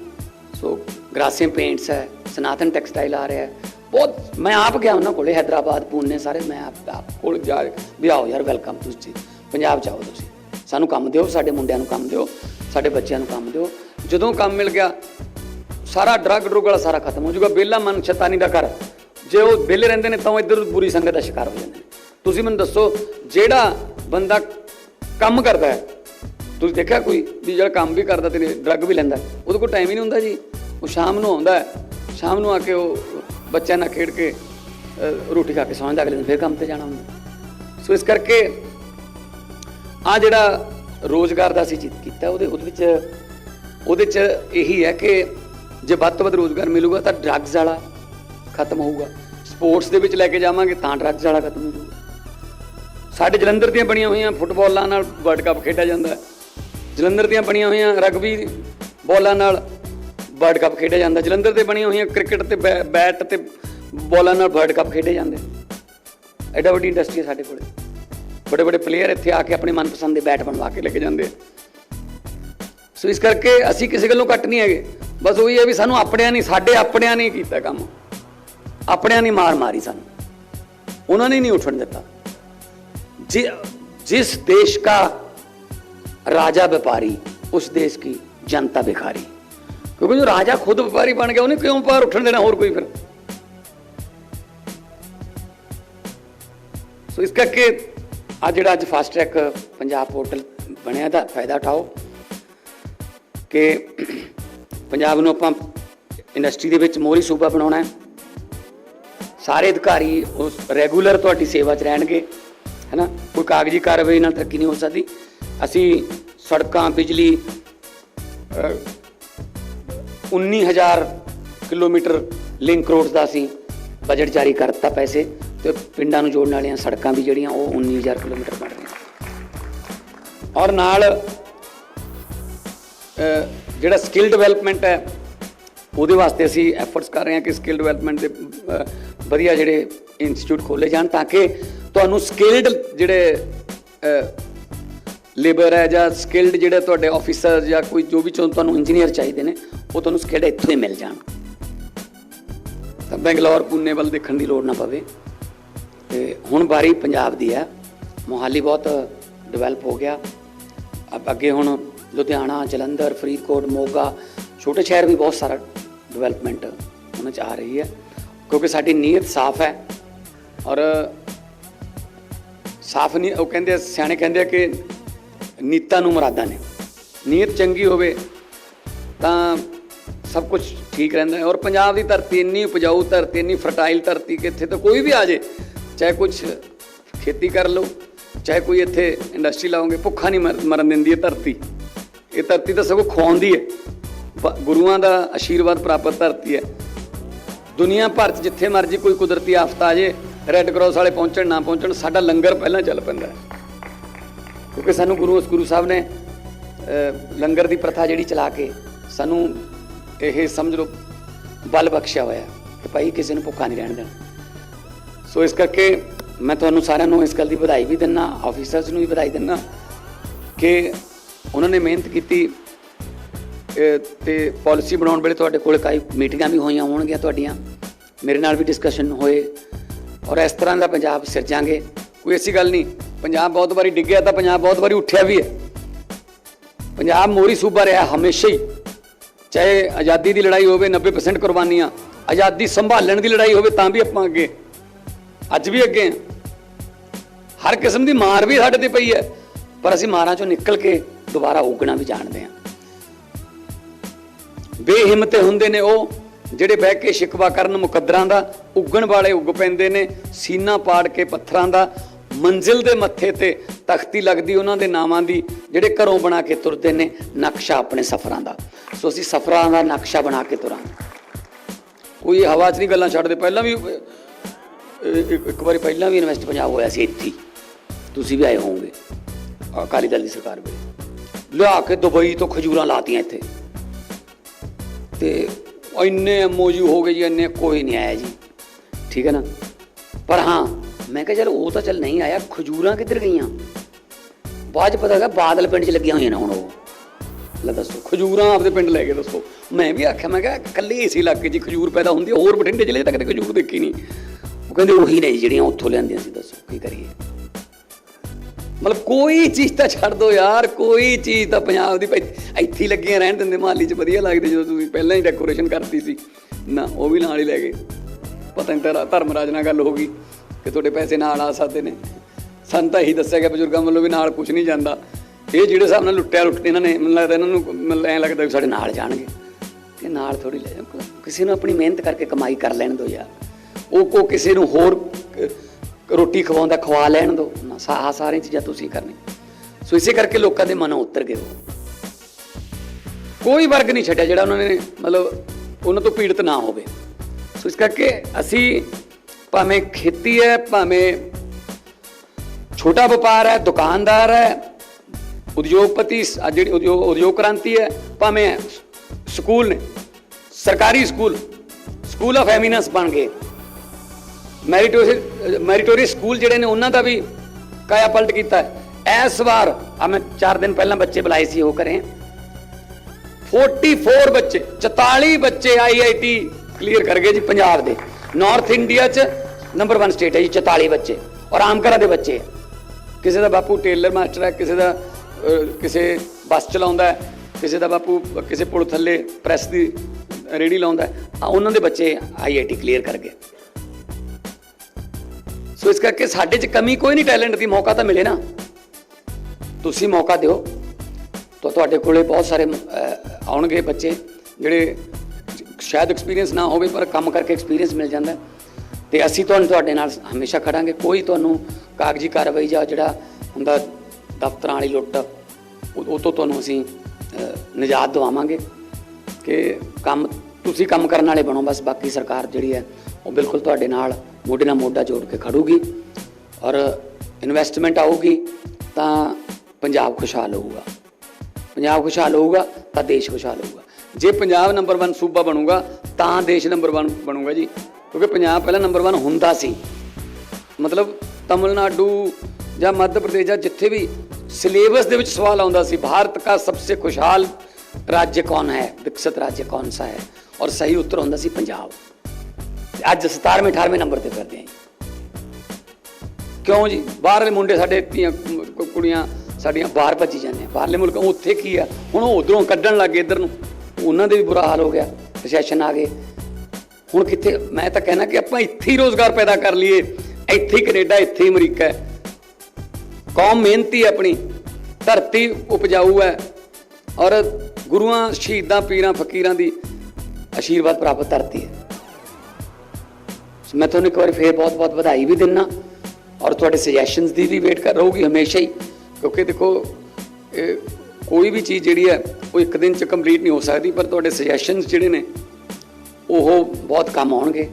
ਸੋ ਗ੍ਰਾਸੀਅਮ ਪੇਂਟਸ ਹੈ ਸਨਾਤਨ ਟੈਕਸਟਾਈਲ ਆ ਰਿਹਾ ਹੈ। ਬਹੁਤ, ਮੈਂ ਆਪ ਗਿਆ ਉਹਨਾਂ ਕੋਲੇ ਹైదరాబాద్ ਪੂਨੇ ਸਾਰੇ, ਮੈਂ ਆਪ ਆਪ ਕੋਲ ਜਾ ਵੀ ਆਓ ਯਾਰ ਵੈਲਕਮ ਤੁਸੀਂ ਪੰਜਾਬ 'ਚ ਆਓ ਤੁਸੀਂ। ਸਾਨੂੰ ਕੰਮ ਦਿਓ, ਸਾਡੇ ਮੁੰਡਿਆਂ ਨੂੰ ਕੰਮ ਦਿਓ, ਸਾਡੇ ਬੱਚਿਆਂ ਨੂੰ ਕੰਮ ਦਿਓ। ਜਦੋਂ ਕੰਮ ਮਿਲ ਗਿਆ ਸਾਰਾ ਡਰੱਗ ਡਰੁੱਗ ਵਾਲਾ ਸਾਰਾ ਖਤਮ ਹੋ ਜਾਊਗਾ ਬੇਲਾ ਮਨ ਸ਼ੈਤਾਨੀ ਦਾ ਕਰ ਜੇ ਉਹ ਵਿਹਲੇ ਰਹਿੰਦੇ ਨੇ ਤਾਂ ਉਹ ਇੱਧਰ ਬੁਰੀ ਸੰਗਤ ਦਾ ਸ਼ਿਕਾਰ ਹੋ ਜਾਂਦੇ ਨੇ। ਤੁਸੀਂ ਮੈਨੂੰ ਦੱਸੋ, ਜਿਹੜਾ ਬੰਦਾ ਕੰਮ ਕਰਦਾ ਹੈ, ਤੁਸੀਂ ਦੇਖਿਆ ਕੋਈ ਵੀ ਜਿਹੜਾ ਕੰਮ ਵੀ ਕਰਦਾ ਤੇ ਡਰੱਗ ਵੀ ਲੈਂਦਾ, ਉਹਦੇ ਕੋਲ ਟਾਈਮ ਹੀ ਨਹੀਂ ਹੁੰਦਾ ਜੀ। ਉਹ ਸ਼ਾਮ ਨੂੰ ਆਉਂਦਾ ਸ਼ਾਮ ਨੂੰ ਆ ਕੇ ਉਹ ਬੱਚਿਆਂ ਨਾਲ ਖੇਡ ਕੇ ਰੋਟੀ ਖਾ ਕੇ ਸੌਂ ਜਾਂਦਾ, ਅਗਲੇ ਦਿਨ ਫਿਰ ਕੰਮ ਤੇ ਜਾਣਾ ਹੁੰਦਾ। ਸੋ ਇਸ ਕਰਕੇ ਆ ਜਿਹੜਾ ਰੋਜ਼ਗਾਰ ਦਾ ਅਸੀਂ ਜਿੱਤ ਕੀਤਾ, ਉਹਦੇ ਉਹਦੇ ਵਿੱਚ, ਉਹਦੇ ਚ ਇਹੀ ਹੈ ਕਿ ਜੇ ਵੱਧ ਤੋਂ ਵੱਧ ਰੋਜ਼ਗਾਰ ਮਿਲੂਗਾ ਤਾਂ ਡਰੱਗਸ ਵਾਲਾ ਖਤਮ ਹੋਊਗਾ। ਸਪੋਰਟਸ ਦੇ ਵਿੱਚ ਲੈ ਕੇ ਜਾਵਾਂਗੇ ਤਾਂ ਡਰੱਗਸ ਵਾਲਾ ਖਤਮ ਹੋ ਜਾਊਗਾ। ਸਾਡੇ ਜਲੰਧਰ ਦੀਆਂ ਬਣੀਆਂ ਹੋਈਆਂ ਫੁੱਟਬਾਲਾਂ ਨਾਲ ਵਰਲਡ ਕੱਪ ਖੇਡਿਆ ਜਾਂਦਾ ਹੈ। ਜਲੰਧਰ ਦੀਆਂ ਬਣੀਆਂ ਹੋਈਆਂ ਰਗਬੀ ਬਾਲਾਂ ਨਾਲ ਵਰਲਡ ਕੱਪ ਖੇਡਿਆ ਜਾਂਦਾ ਜਲੰਧਰ ਦੇ ਬਣੀਆਂ ਹੋਈਆਂ ਕ੍ਰਿਕਟ ਤੇ ਬੈ- ਬੈਟ ਤੇ ਬਾਲਾਂ ਨਾਲ ਵਰਲਡ ਕੱਪ ਖੇਡੇ ਜਾਂਦੇ ਐਡਾ ਵੱਡੀ ਇੰਡਸਟਰੀ ਹੈ ਸਾਡੇ ਕੋਲੇ। ਬੜੇ ਬੜੇ ਪਲੇਅਰ ਇੱਥੇ ਆ ਕੇ ਆਪਣੇ ਮਨਪਸੰਦ ਦੇ ਬੈਟ ਬਣਵਾ ਕੇ ਲੈ ਕੇ ਜਾਂਦੇ ਸੋ ਇਸ ਕਰਕੇ ਅਸੀਂ ਕਿਸੇ ਗੱਲੋਂ ਘੱਟ ਨਹੀਂ ਹੈਗੇ। ਬਸ ਉਹੀ ਹੈ ਵੀ ਸਾਨੂੰ ਆਪਣਿਆਂ ਨਹੀਂ ਸਾਡੇ ਆਪਣਿਆਂ ਨਹੀਂ ਕੀਤਾ ਕੰਮ। ਆਪਣਿਆਂ ਨਹੀਂ ਮਾਰ ਮਾਰੀ ਸਾਨੂੰ। ਉਹਨਾਂ ਨੇ ਨਹੀਂ ਉਠਣ ਦਿੱਤਾ। ਜਿਸ ਦੇਸ਼ ਦਾ ਰਾਜਾ ਵਪਾਰੀ, ਉਸ ਦੇਸ਼ ਦੀ ਜਨਤਾ ਬਿਖਾਰੀ ਕਿਉਂਕਿ ਜੋ ਰਾਜਾ ਖੁਦ ਵਪਾਰੀ ਬਣ ਗਿਆ, ਉਹਨੇ ਕਿਉਂ ਪਾਰ ਉੱਠਣ ਦੇਣਾ ਹੋਰ ਕੋਈ ਫਿਰ? ਸੋ ਇਸ ਕਰਕੇ ਅੱਜ ਜਿਹੜਾ ਅੱਜ ਫਾਸਟ ਟਰੈਕ ਪੰਜਾਬ ਪੋਰਟਲ ਬਣਿਆ ਦਾ ਫਾਇਦਾ ਉਠਾਓ ਕਿ ਪੰਜਾਬ ਨੂੰ ਆਪਾਂ ਇੰਡਸਟਰੀ ਦੇ ਵਿੱਚ ਮੋਹਰੀ ਸੂਬਾ ਬਣਾਉਣਾ ਹੈ। ਸਾਰੇ ਅਧਿਕਾਰੀ ਉਸ ਰੈਗੂਲਰ ਤੁਹਾਡੀ ਸੇਵਾ 'ਚ ਰਹਿਣਗੇ ਹੈਨਾ? ਕੋਈ ਕਾਗਜ਼ੀ ਕਾਰਵਾਈ ਨਾਲ ਤਰੱਕੀ ਨਹੀਂ ਹੋ ਸਕਦੀ। ਅਸੀਂ ਸੜਕਾਂ ਬਿਜਲੀ ਅਹ, 19000 ਕਿਲੋਮੀਟਰ ਲਿੰਕ ਰੋਡਸ ਦਾ ਅਸੀਂ ਬਜਟ ਜਾਰੀ ਕਰਤਾ ਪੈਸੇ ਤੇ ਪਿੰਡਾਂ ਨੂੰ ਜੋੜਨ ਵਾਲੀਆਂ ਸੜਕਾਂ ਵੀ ਜਿਹੜੀਆਂ ਉਹ 19000 ਕਿਲੋਮੀਟਰ ਬਣ ਰਹੀਆਂ। ਔਰ ਨਾਲ ਜਿਹੜਾ ਸਕਿੱਲ ਡਿਵੈਲਪਮੈਂਟ ਹੈ, ਉਹਦੇ ਵਾਸਤੇ ਅਸੀਂ ਐਫਰਟਸ ਕਰ ਰਹੇ ਹਾਂ ਕਿ ਸਕਿੱਲ ਡਿਵੈਲਪਮੈਂਟ ਦੇ ਵਧੀਆ ਜਿਹੜੇ ਇੰਸਟੀਚਿਊਟ ਖੋਲੇ ਜਾਣ ਤਾਂ ਕਿ ਤੁਹਾਨੂੰ ਸਕਿਲਡ ਜਿਹੜੇ ਲੇਬਰ ਹੈ ਜਾਂ ਸਕਿਲਡ ਜਿਹੜੇ ਤੁਹਾਡੇ ਆਫੀਸਰ ਜਾਂ ਕੋਈ ਜੋ ਵੀ ਚੋਂ ਤੁਹਾਨੂੰ ਇੰਜੀਨੀਅਰ ਚਾਹੀਦੇ ਨੇ, ਉਹ ਤੁਹਾਨੂੰ ਸਕਿਲਡ ਇੱਥੋਂ ਹੀ ਮਿਲ ਜਾਣ। ਤਾਂ ਬੈਂਗਲੌਰ ਪੂਨੇ ਵੱਲ ਦੇਖਣ ਦੀ ਲੋੜ ਨਾ ਪਵੇ। ਤੇ ਹੁਣ ਵਾਰੀ ਪੰਜਾਬ ਦੀ ਹੈ। ਮੋਹਾਲੀ ਬਹੁਤ ਡਿਵੈਲਪ ਹੋ ਗਿਆ। ਅੱਗੇ ਹੁਣ ਲੁਧਿਆਣਾ, ਜਲੰਧਰ, ਫਰੀਦਕੋਟ, ਮੋਗਾ, ਛੋਟੇ ਸ਼ਹਿਰ ਵੀ ਬਹੁਤ ਸਾਰਾ ਡਿਵੈਲਪਮੈਂਟ ਉਹਨਾਂ ਚ ਆ ਰਹੀ ਹੈ, ਕਿਉਂਕਿ ਸਾਡੀ ਨੀਅਤ ਸਾਫ਼ ਹੈ ਔਰ ਸਾਫ਼ ਨਹੀਂ ਉਹ ਕਹਿੰਦੇ ਸਿਆਣੇ ਕਹਿੰਦੇ ਆ ਕਿ ਨੀਤਾਂ ਨੂੰ ਮਰਾਦਾਂ ਨੇ। ਨੀਅਤ ਚੰਗੀ ਹੋਵੇ ਤਾਂ ਸਭ ਕੁਝ ਠੀਕ ਰਹਿੰਦਾ ਹੈ ਔਰ ਪੰਜਾਬ ਦੀ ਧਰਤੀ ਇੰਨੀ ਉਪਜਾਊ ਧਰਤੀ, ਇੰਨੀ ਫਰਟਾਈਲ ਧਰਤੀ ਕਿ ਇੱਥੇ ਤਾਂ ਕੋਈ ਵੀ ਆ ਜੇ ਚਾਹੇ ਕੁਝ ਖੇਤੀ ਕਰ ਲਓ, ਚਾਹੇ ਕੋਈ ਇੱਥੇ ਇੰਡਸਟਰੀ ਲਾਉਂਗੇ ਭੁੱਖਾ ਨਹੀਂ ਮਰ- ਮਰਨ ਦਿੰਦੀ ਹੈ ਧਰਤੀ। ਇਹ ਧਰਤੀ ਤਾਂ ਸਗੋਂ ਖਵਾਉਂਦੀ ਹੈ। ਬ- ਗੁਰੂਆਂ ਦਾ ਆਸ਼ੀਰਵਾਦ ਪ੍ਰਾਪਤ ਧਰਤੀ ਹੈ। ਦੁਨੀਆ ਭਰ 'ਚ ਜਿੱਥੇ ਮਰਜ਼ੀ ਕੋਈ ਕੁਦਰਤੀ ਆਫਤ ਆ ਜੇ ਰੈੱਡ ਕਰਾਸ ਵਾਲੇ ਪਹੁੰਚਣ, ਨਾ ਪਹੁੰਚਣ, ਸਾਡਾ ਲੰਗਰ ਪਹਿਲਾਂ ਚੱਲ ਪੈਂਦਾ ਕਿਉਂਕਿ ਸਾਨੂੰ ਗੁਰੂ ਉਸ ਗੁਰੂ ਸਾਹਿਬ ਨੇ ਲੰਗਰ ਦੀ ਪ੍ਰਥਾ ਜਿਹੜੀ ਚਲਾ ਕੇ ਸਾਨੂੰ ਇਹ ਸਮਝ ਲਓ, ਬਲ ਬਖਸ਼ਿਆ ਹੋਇਆ ਕਿ ਭਾਈ ਕਿਸੇ ਨੂੰ ਭੁੱਖਾ ਨਹੀਂ ਰਹਿਣ ਦੇਣਾ। ਸੋ ਇਸ ਕਰਕੇ ਮੈਂ ਤੁਹਾਨੂੰ ਸਾਰਿਆਂ ਨੂੰ ਇਸ ਗੱਲ ਦੀ ਵਧਾਈ ਵੀ ਦਿੰਨਾ ਆਫੀਸਰਸ ਨੂੰ ਵੀ ਵਧਾਈ ਦਿੰਨਾ ਕਿ ਉਹਨਾਂ ਨੇ ਮਿਹਨਤ ਕੀਤੀ ਅਹ, ਤੇ ਪਾਲਿਸੀ ਬਣਾਉਣ ਵੇਲੇ ਤੁਹਾਡੇ ਕੋਲ ਕਈ ਮੀਟਿੰਗਾਂ ਵੀ ਹੋਈਆਂ ਹੋਣਗੀਆਂ ਤੁਹਾਡੀਆਂ ਮੇਰੇ ਨਾਲ ਵੀ ਡਿਸਕਸ਼ਨ ਹੋਏ ਔਰ ਇਸ ਤਰ੍ਹਾਂ ਦਾ ਪੰਜਾਬ ਸਿਰਜਾਂਗੇ। ਕੋਈ ਐਸੀ ਗੱਲ ਨਹੀਂ ਪੰਜਾਬ ਬਹੁਤ ਵਾਰੀ ਡਿੱਗਿਆ ਤਾਂ ਪੰਜਾਬ ਬਹੁਤ ਵਾਰੀ ਉੱਠਿਆ ਵੀ ਹੈ। ਪੰਜਾਬ ਮੋਰੀ ਸੂਬਾ ਰਿਹਾ ਹਮੇਸ਼ਾ ਹੀ। ਚਾਹੇ ਆਜ਼ਾਦੀ ਦੀ ਲੜਾਈ ਹੋਵੇ 90% ਕੁਰਬਾਨੀਆਂ ਆਜ਼ਾਦੀ ਸੰਭਾਲਣ ਦੀ ਲੜਾਈ ਹੋਵੇ ਤਾਂ ਵੀ ਆਪਾਂ ਅੱਗੇ ਅੱਜ ਵੀ ਅੱਗੇ ਹਾਂ। ਹਰ ਕਿਸਮ ਦੀ ਮਾਰ ਵੀ ਸਾਡੇ ਤੇ ਪਈ ਹੈ ਪਰ ਅਸੀਂ ਮਾਰਾਂ ਚੋਂ ਨਿਕਲ ਕੇ ਦੁਬਾਰਾ ਉੱਗਣਾ ਵੀ ਜਾਣਦੇ ਹਾਂ ਬੇਹਿੰਮਤੇ ਹੁੰਦੇ ਨੇ ਉਹ, ਜਿਹੜੇ ਬਹਿ ਕੇ ਸ਼ਿਕਵਾ ਕਰਨ ਮੁਕੱਦਰਾਂ ਦਾ, ਉੱਗਣ ਵਾਲੇ ਉੱਗ ਪੈਂਦੇ ਨੇ, ਸੀਨਾ ਪਾੜ ਕੇ ਪੱਥਰਾਂ ਦਾ, ਮੰਜ਼ਿਲ ਦੇ ਮੱਥੇ ਤੇ ਤਖਤੀ ਲੱਗਦੀ ਉਹਨਾਂ ਦੇ ਨਾਵਾਂ ਦੀ, ਜਿਹੜੇ ਘਰੋਂ ਬਣਾ ਕੇ ਤੁਰਦੇ ਨੇ, ਨਕਸ਼ਾ ਆਪਣੇ ਸਫ਼ਰਾਂ ਦਾ। ਸੋ ਅਸੀਂ ਸਫ਼ਰਾਂ ਦਾ ਨਕਸ਼ਾ ਬਣਾ ਕੇ ਤੁਰਾਂਗੇ। ਕੋਈ ਹਵਾ 'ਚ ਨਹੀਂ ਗੱਲਾਂ ਛੱਡਦੇ, ਪਹਿਲਾਂ ਵੀ ਇੱਕ ਵਾਰੀ ਪਹਿਲਾਂ ਵੀ ਇਨਵੈਸਟ ਪੰਜਾਬ ਹੋਇਆ ਸੀ ਇੱਥੇ ਤੁਸੀਂ ਵੀ ਆਏ ਹੋਵੋਗੇ। ਅਕਾਲੀ ਦਲ ਦੀ ਸਰਕਾਰ ਵੇਲੇ। ਲਿਆ ਕੇ ਦੁਬਈ ਤੋਂ ਖਜੂਰਾਂ ਲਾਤੀਆਂ ਇੱਥੇ। ਤੇ ਇੰਨੇ ਐਮਓਯੂ ਹੋ ਗਏ ਜੀ ਇੰਨੇ ਕੋਈ ਨਹੀਂ ਆਇਆ ਜੀ। ਠੀਕ ਹੈ ਨਾ? ਪਰ ਹਾਂ ਮੈਂ ਕਿਹਾ ਚਲ ਉਹ ਤਾਂ ਚੱਲ ਨਹੀਂ ਆਇਆ ਖਜੂਰਾਂ ਕਿੱਧਰ ਗਈਆਂ? ਬਾਅਦ 'ਚ ਪਤਾ ਲੱਗਾ ਬਾਦਲ ਪਿੰਡ 'ਚ ਲੱਗੀਆਂ ਹੋਈਆਂ ਨੇ ਹੁਣ ਉਹ। ਲੈ ਦੱਸੋ ਖਜੂਰਾਂ ਆਪਦੇ ਪਿੰਡ ਲੈ ਕੇ ਦੱਸੋ। ਮੈਂ ਵੀ ਆਖਿਆ ਮੈਂ ਕਿਹਾ ਇਕੱਲੇ ਇਸੇ ਇਲਾਕੇ 'ਚ ਖਜੂਰ ਪੈਦਾ ਹੁੰਦੀ ਹੈ, ਹੋਰ ਬਠਿੰਡੇ ਜ਼ਿਲ੍ਹੇ ਤੱਕ ਤਾਂ ਖਜੂਰ ਦੇਖੀ ਨਹੀਂ। ਉਹ ਕਹਿੰਦੇ ਉਹੀ ਨੇ ਜੀ ਜਿਹੜੀਆਂ ਉੱਥੋਂ ਲਿਆਂਦੀਆਂ ਸੀ ਦੱਸੋ ਕੀ ਕਰੀਏ। ਮਤਲਬ ਕੋਈ ਚੀਜ਼ ਤਾਂ ਛੱਡ ਦੋ ਯਾਰ, ਕੋਈ ਚੀਜ਼ ਤਾਂ ਪੰਜਾਬ ਦੀ ਭਾਈ ਇੱਥੇ ਹੀ ਲੱਗੀਆਂ ਰਹਿਣ ਦਿੰਦੇ ਮਾਲੀ 'ਚ ਵਧੀਆ ਲੱਗਦੇ ਜਦੋਂ ਤੁਸੀਂ ਪਹਿਲਾਂ ਹੀ ਡੈਕੋਰੇਸ਼ਨ ਕਰਤੀ ਸੀ। ਨਾ, ਉਹ ਵੀ ਨਾਲ ਹੀ ਲੈ ਗਏ। ਪਤਾ ਨਹੀਂ ਤੇਰਾ ਧਰਮਰਾਜ ਨਾਲ ਗੱਲ ਹੋ ਗਈ ਕਿ ਤੁਹਾਡੇ ਪੈਸੇ ਨਾਲ ਆ ਸਕਦੇ ਨੇ। ਸਾਨੂੰ ਤਾਂ ਇਹੀ ਦੱਸਿਆ ਗਿਆ ਬਜ਼ੁਰਗਾਂ ਵੱਲੋਂ ਵੀ ਨਾਲ ਕੁਝ ਨਹੀਂ ਜਾਂਦਾ। ਇਹ ਜਿਹੜੇ ਹਿਸਾਬ ਨਾਲ ਲੁੱਟਿਆ ਲੁੱਟ ਇਹਨਾਂ ਨੇ, ਮੈਨੂੰ ਲੱਗਦਾ ਇਹਨਾਂ ਨੂੰ ਮਤਲਬ ਐਂ ਲੱਗਦਾ ਵੀ ਸਾਡੇ ਨਾਲ ਜਾਣਗੇ। ਕਿ ਨਾਲ ਥੋੜੀ ਲੈ ਜਾਓ। ਕਿਸੇ ਨੂੰ ਆਪਣੀ ਮਿਹਨਤ ਕਰਕੇ ਕਮਾਈ ਕਰ ਲੈਣ ਦਿਓ ਯਾਰ। ਉਹ ਕੋ ਕਿਸੇ ਨੂੰ ਹੋਰ ਰੋਟੀ ਖਵਾਉਂਦਾ, ਖਵਾ ਲੈਣ ਦਿਓ ਨਾ, ਸਾ ਸਾਰੀਆਂ ਚੀਜ਼ਾਂ ਤੁਸੀਂ ਕਰਨੀ ਸੋ ਇਸੇ ਕਰਕੇ ਲੋਕਾਂ ਦੇ ਮਨੋਂ ਉਤਰ ਗਏ ਉਹ। ਕੋਈ ਵਰਗ ਨਹੀਂ ਛੱਡਿਆ ਜਿਹੜਾ ਉਹਨਾਂ ਨੇ, ਮਤਲਬ ਉਹਨਾਂ ਤੋਂ ਪੀੜਤ ਨਾ ਹੋਵੇ। ਸੋ ਇਸ ਕਰਕੇ ਅਸੀਂ ਭਾਵੇਂ ਖੇਤੀ ਹੈ, ਭਾਵੇਂ ਛੋਟਾ ਵਪਾਰ ਹੈ, ਦੁਕਾਨਦਾਰ ਹੈ, ਉਦਯੋਗਪਤੀ ਜਿਹੜੀ ਉਦਯੋਗ ਉਦਯੋਗ ਕ੍ਰਾਂਤੀ ਹੈ, ਭਾਵੇਂ ਸਕੂਲ ਨੇ, ਸਰਕਾਰੀ ਸਕੂਲ ਸਕੂਲ ਆਫ ਐਮੀਨੈਂਸ ਬਣ ਗਏ। ਮੈਰੀਟੋਰੀ ਮੈਰੀਟੋਰੀ ਸਕੂਲ ਜਿਹੜੇ ਨੇ ਉਹਨਾਂ ਦਾ ਵੀ ਕਾਇਆ ਪਲਟ ਕੀਤਾ ਹੈ। ਇਸ ਵਾਰ ਆ ਮੈਂ 4 ਦਿਨ ਪਹਿਲਾਂ ਬੱਚੇ ਬੁਲਾਏ ਸੀ, ਉਹ ਕਰੇ 44 ਬੱਚੇ 44 ਬੱਚੇ ਆਈਆਈਟੀ ਕਲੀਅਰ ਕਰ ਗਏ ਜੀ ਪੰਜਾਬ ਦੇ। ਨਾਰਥ ਇੰਡੀਆ ਚ ਨੰਬਰ 1 ਸਟੇਟ ਹੈ ਜੀ 44 ਬੱਚੇ। ਔਰ ਆਮ ਘਰਾਂ ਦੇ ਬੱਚੇ ਕਿਸੇ ਦਾ ਬਾਪੂ ਟੇਲਰ ਮਾਸਟਰ ਹੈ, ਕਿਸੇ ਦਾ ਕਿਸੇ ਬੱਸ ਚਲਾਉਂਦਾ ਹੈ, ਕਿਸੇ ਦਾ ਬਾਪੂ ਕਿਸੇ ਪੁਲ ਥੱਲੇ ਪ੍ਰੈਸ ਦੀ ਰੇੜੀ ਲਾਉਂਦਾ ਆ ਉਹਨਾਂ ਦੇ ਬੱਚੇ ਆਈਆਈਟੀ ਕਲੀਅਰ ਕਰ ਗਏ। ਸੋ ਇਸ ਕਰਕੇ ਸਾਡੇ 'ਚ ਕਮੀ ਕੋਈ ਨਹੀਂ, ਟੈਲੈਂਟ ਦੀ ਮੌਕਾ ਤਾਂ ਮਿਲੇ ਨਾ। ਤੁਸੀਂ ਮੌਕਾ ਦਿਓ। ਤਾਂ ਤੁਹਾਡੇ ਕੋਲੇ ਬਹੁਤ ਸਾਰੇ ਆਉਣਗੇ ਬੱਚੇ ਜਿਹੜੇ ਸ਼ਾਇਦ ਐਕਸਪੀਰੀਅੰਸ ਨਾ ਹੋਵੇ, ਪਰ ਕੰਮ ਕਰਕੇ ਐਕਸਪੀਰੀਅੰਸ ਮਿਲ ਜਾਂਦਾ। ਹੈ। ਤੇ ਅਸੀਂ ਤੁਹਾਨੂੰ ਤੁਹਾਡੇ ਨਾਲ ਹਮੇਸ਼ਾ ਖੜਾਂਗੇ। ਕੋਈ ਤੁਹਾਨੂੰ ਕਾਗਜ਼ੀ ਕਾਰਵਾਈ ਜਾਂ ਜਿਹੜਾ ਹੁੰਦਾ ਦਫ਼ਤਰਾਂ ਵਾਲੀ ਲੁੱਟ, ਉਹ ਉਹ ਤੋਂ ਤੁਹਾਨੂੰ ਅਸੀਂ ਨਿਜਾਤ ਦਿਵਾਵਾਂਗੇ ਕਿ ਕੰਮ ਤੁਸੀਂ ਕੰਮ ਕਰਨ ਵਾਲੇ ਬਣੋ ਬਸ। ਬਾਕੀ ਸਰਕਾਰ ਜਿਹੜੀ ਹੈ, ਉਹ ਬਿਲਕੁਲ ਤੁਹਾਡੇ ਨਾਲ ਮੋਢੇ ਨਾਲ ਮੋਢਾ ਜੋੜ ਕੇ ਖੜੂਗੀ ਔਰ ਇਨਵੈਸਟਮੈਂਟ ਆਊਗੀ ਤਾਂ ਪੰਜਾਬ ਖੁਸ਼ਹਾਲ ਹੋਊਗਾ। ਪੰਜਾਬ ਖੁਸ਼ਹਾਲ ਹੋਊਗਾ ਤਾਂ ਦੇਸ਼ ਖੁਸ਼ਹਾਲ ਹੋਊਗਾ। ਜੇ ਪੰਜਾਬ ਨੰਬਰ 1 ਸੂਬਾ ਬਣੂਗਾ ਤਾਂ ਦੇਸ਼ ਨੰਬਰ 1 ਬਣੂਗਾ ਜੀ। ਕਿਉਂਕਿ ਪੰਜਾਬ ਪਹਿਲਾਂ ਨੰਬਰ 1 ਹੁੰਦਾ ਸੀ। ਮਤਲਬ ਤਮਿਲਨਾਡੂ ਜਾਂ ਮੱਧ ਪ੍ਰਦੇਸ਼ ਜਾਂ ਜਿੱਥੇ ਵੀ ਸਿਲੇਬਸ ਦੇ ਵਿੱਚ ਸਵਾਲ ਆਉਂਦਾ ਸੀ, ਭਾਰਤ ਦਾ ਸਭ ਤੋਂ ਖੁਸ਼ਹਾਲ ਰਾਜ ਕੌਣ ਹੈ? ਵਿਕਸਿਤ ਰਾਜ ਕੌਣ ਸਾ ਹੈ? ਔਰ ਸਹੀ ਉੱਤਰ ਹੁੰਦਾ ਸੀ ਪੰਜਾਬ। ਅੱਜ 17ਵੇਂ 18ਵੇਂ ਨੰਬਰ ਤੇ ਫਿਰਦੇ ਆਂ ਜੀ। ਕਿਉਂ ਜੀ? ਬਾਹਰਲੇ ਮੁੰਡੇ ਸਾਡੇ ਧੀਆਂ ਕੁੜੀਆਂ ਸਾਡੀਆਂ ਬਾਹਰ ਭੱਜੀ ਜਾਂਦੀਆਂ ਬਾਹਰਲੇ ਮੁਲਕ ਉੱਥੇ ਕੀ ਆ? ਹੁਣ ਉਹ ਉਧਰੋਂ ਕੱਢਣ ਲੱਗੇ ਇੱਧਰ ਨੂੰ। ਉਹਨਾਂ ਦੇ ਵੀ ਬੁਰਾ ਹਾਲ ਹੋ ਗਿਆ। ਰਿਸੈਸ਼ਨ ਆ ਗਏ। ਹੁਣ ਕਿੱਥੇ? ਮੈਂ ਤਾਂ ਕਹਿਣਾ ਕਿ ਆਪਾਂ ਇੱਥੇ ਹੀ ਰੋਜ਼ਗਾਰ ਪੈਦਾ ਕਰ ਲਈਏ। ਇੱਥੇ ਹੀ ਕੈਨੇਡਾ, ਇੱਥੇ ਹੀ ਅਮਰੀਕਾ ਹੈ। ਕੌਮ ਮਿਹਨਤੀ ਹੈ ਆਪਣੀ। ਧਰਤੀ ਉਪਜਾਊ ਹੈ। ਔਰ ਗੁਰੂਆਂ, ਸ਼ਹੀਦਾਂ, ਪੀਰਾਂ, ਫਕੀਰਾਂ ਦੀ ਆਸ਼ੀਰਵਾਦ ਪ੍ਰਾਪਤ ਧਰਤੀ ਹੈ। ਮੈਂ ਤੁਹਾਨੂੰ ਇੱਕ ਵਾਰ ਫੇਰ ਬਹੁਤ ਬਹੁਤ ਵਧਾਈ ਵੀ ਦਿੰਨਾ ਔਰ ਤੁਹਾਡੇ ਸੁਜੈਸ਼ਨਸ ਦੀ ਵੀ ਵੇਟ ਕਰ ਰਹੂਗੀ ਹਮੇਸ਼ਾ ਹੀ, ਕਿਉਂਕਿ ਦੇਖੋ, ਇਹ ਕੋਈ ਵੀ ਚੀਜ਼ ਜਿਹੜੀ ਹੈ, ਉਹ ਇੱਕ ਦਿਨ ਚ ਕੰਪਲੀਟ ਨਹੀਂ ਹੋ ਸਕਦੀ, ਪਰ ਤੁਹਾਡੇ ਸੁਜੈਸ਼ਨਸ ਜਿਹੜੇ ਨੇ, ਉਹ ਬਹੁਤ ਕੰਮ ਆਉਣਗੇ।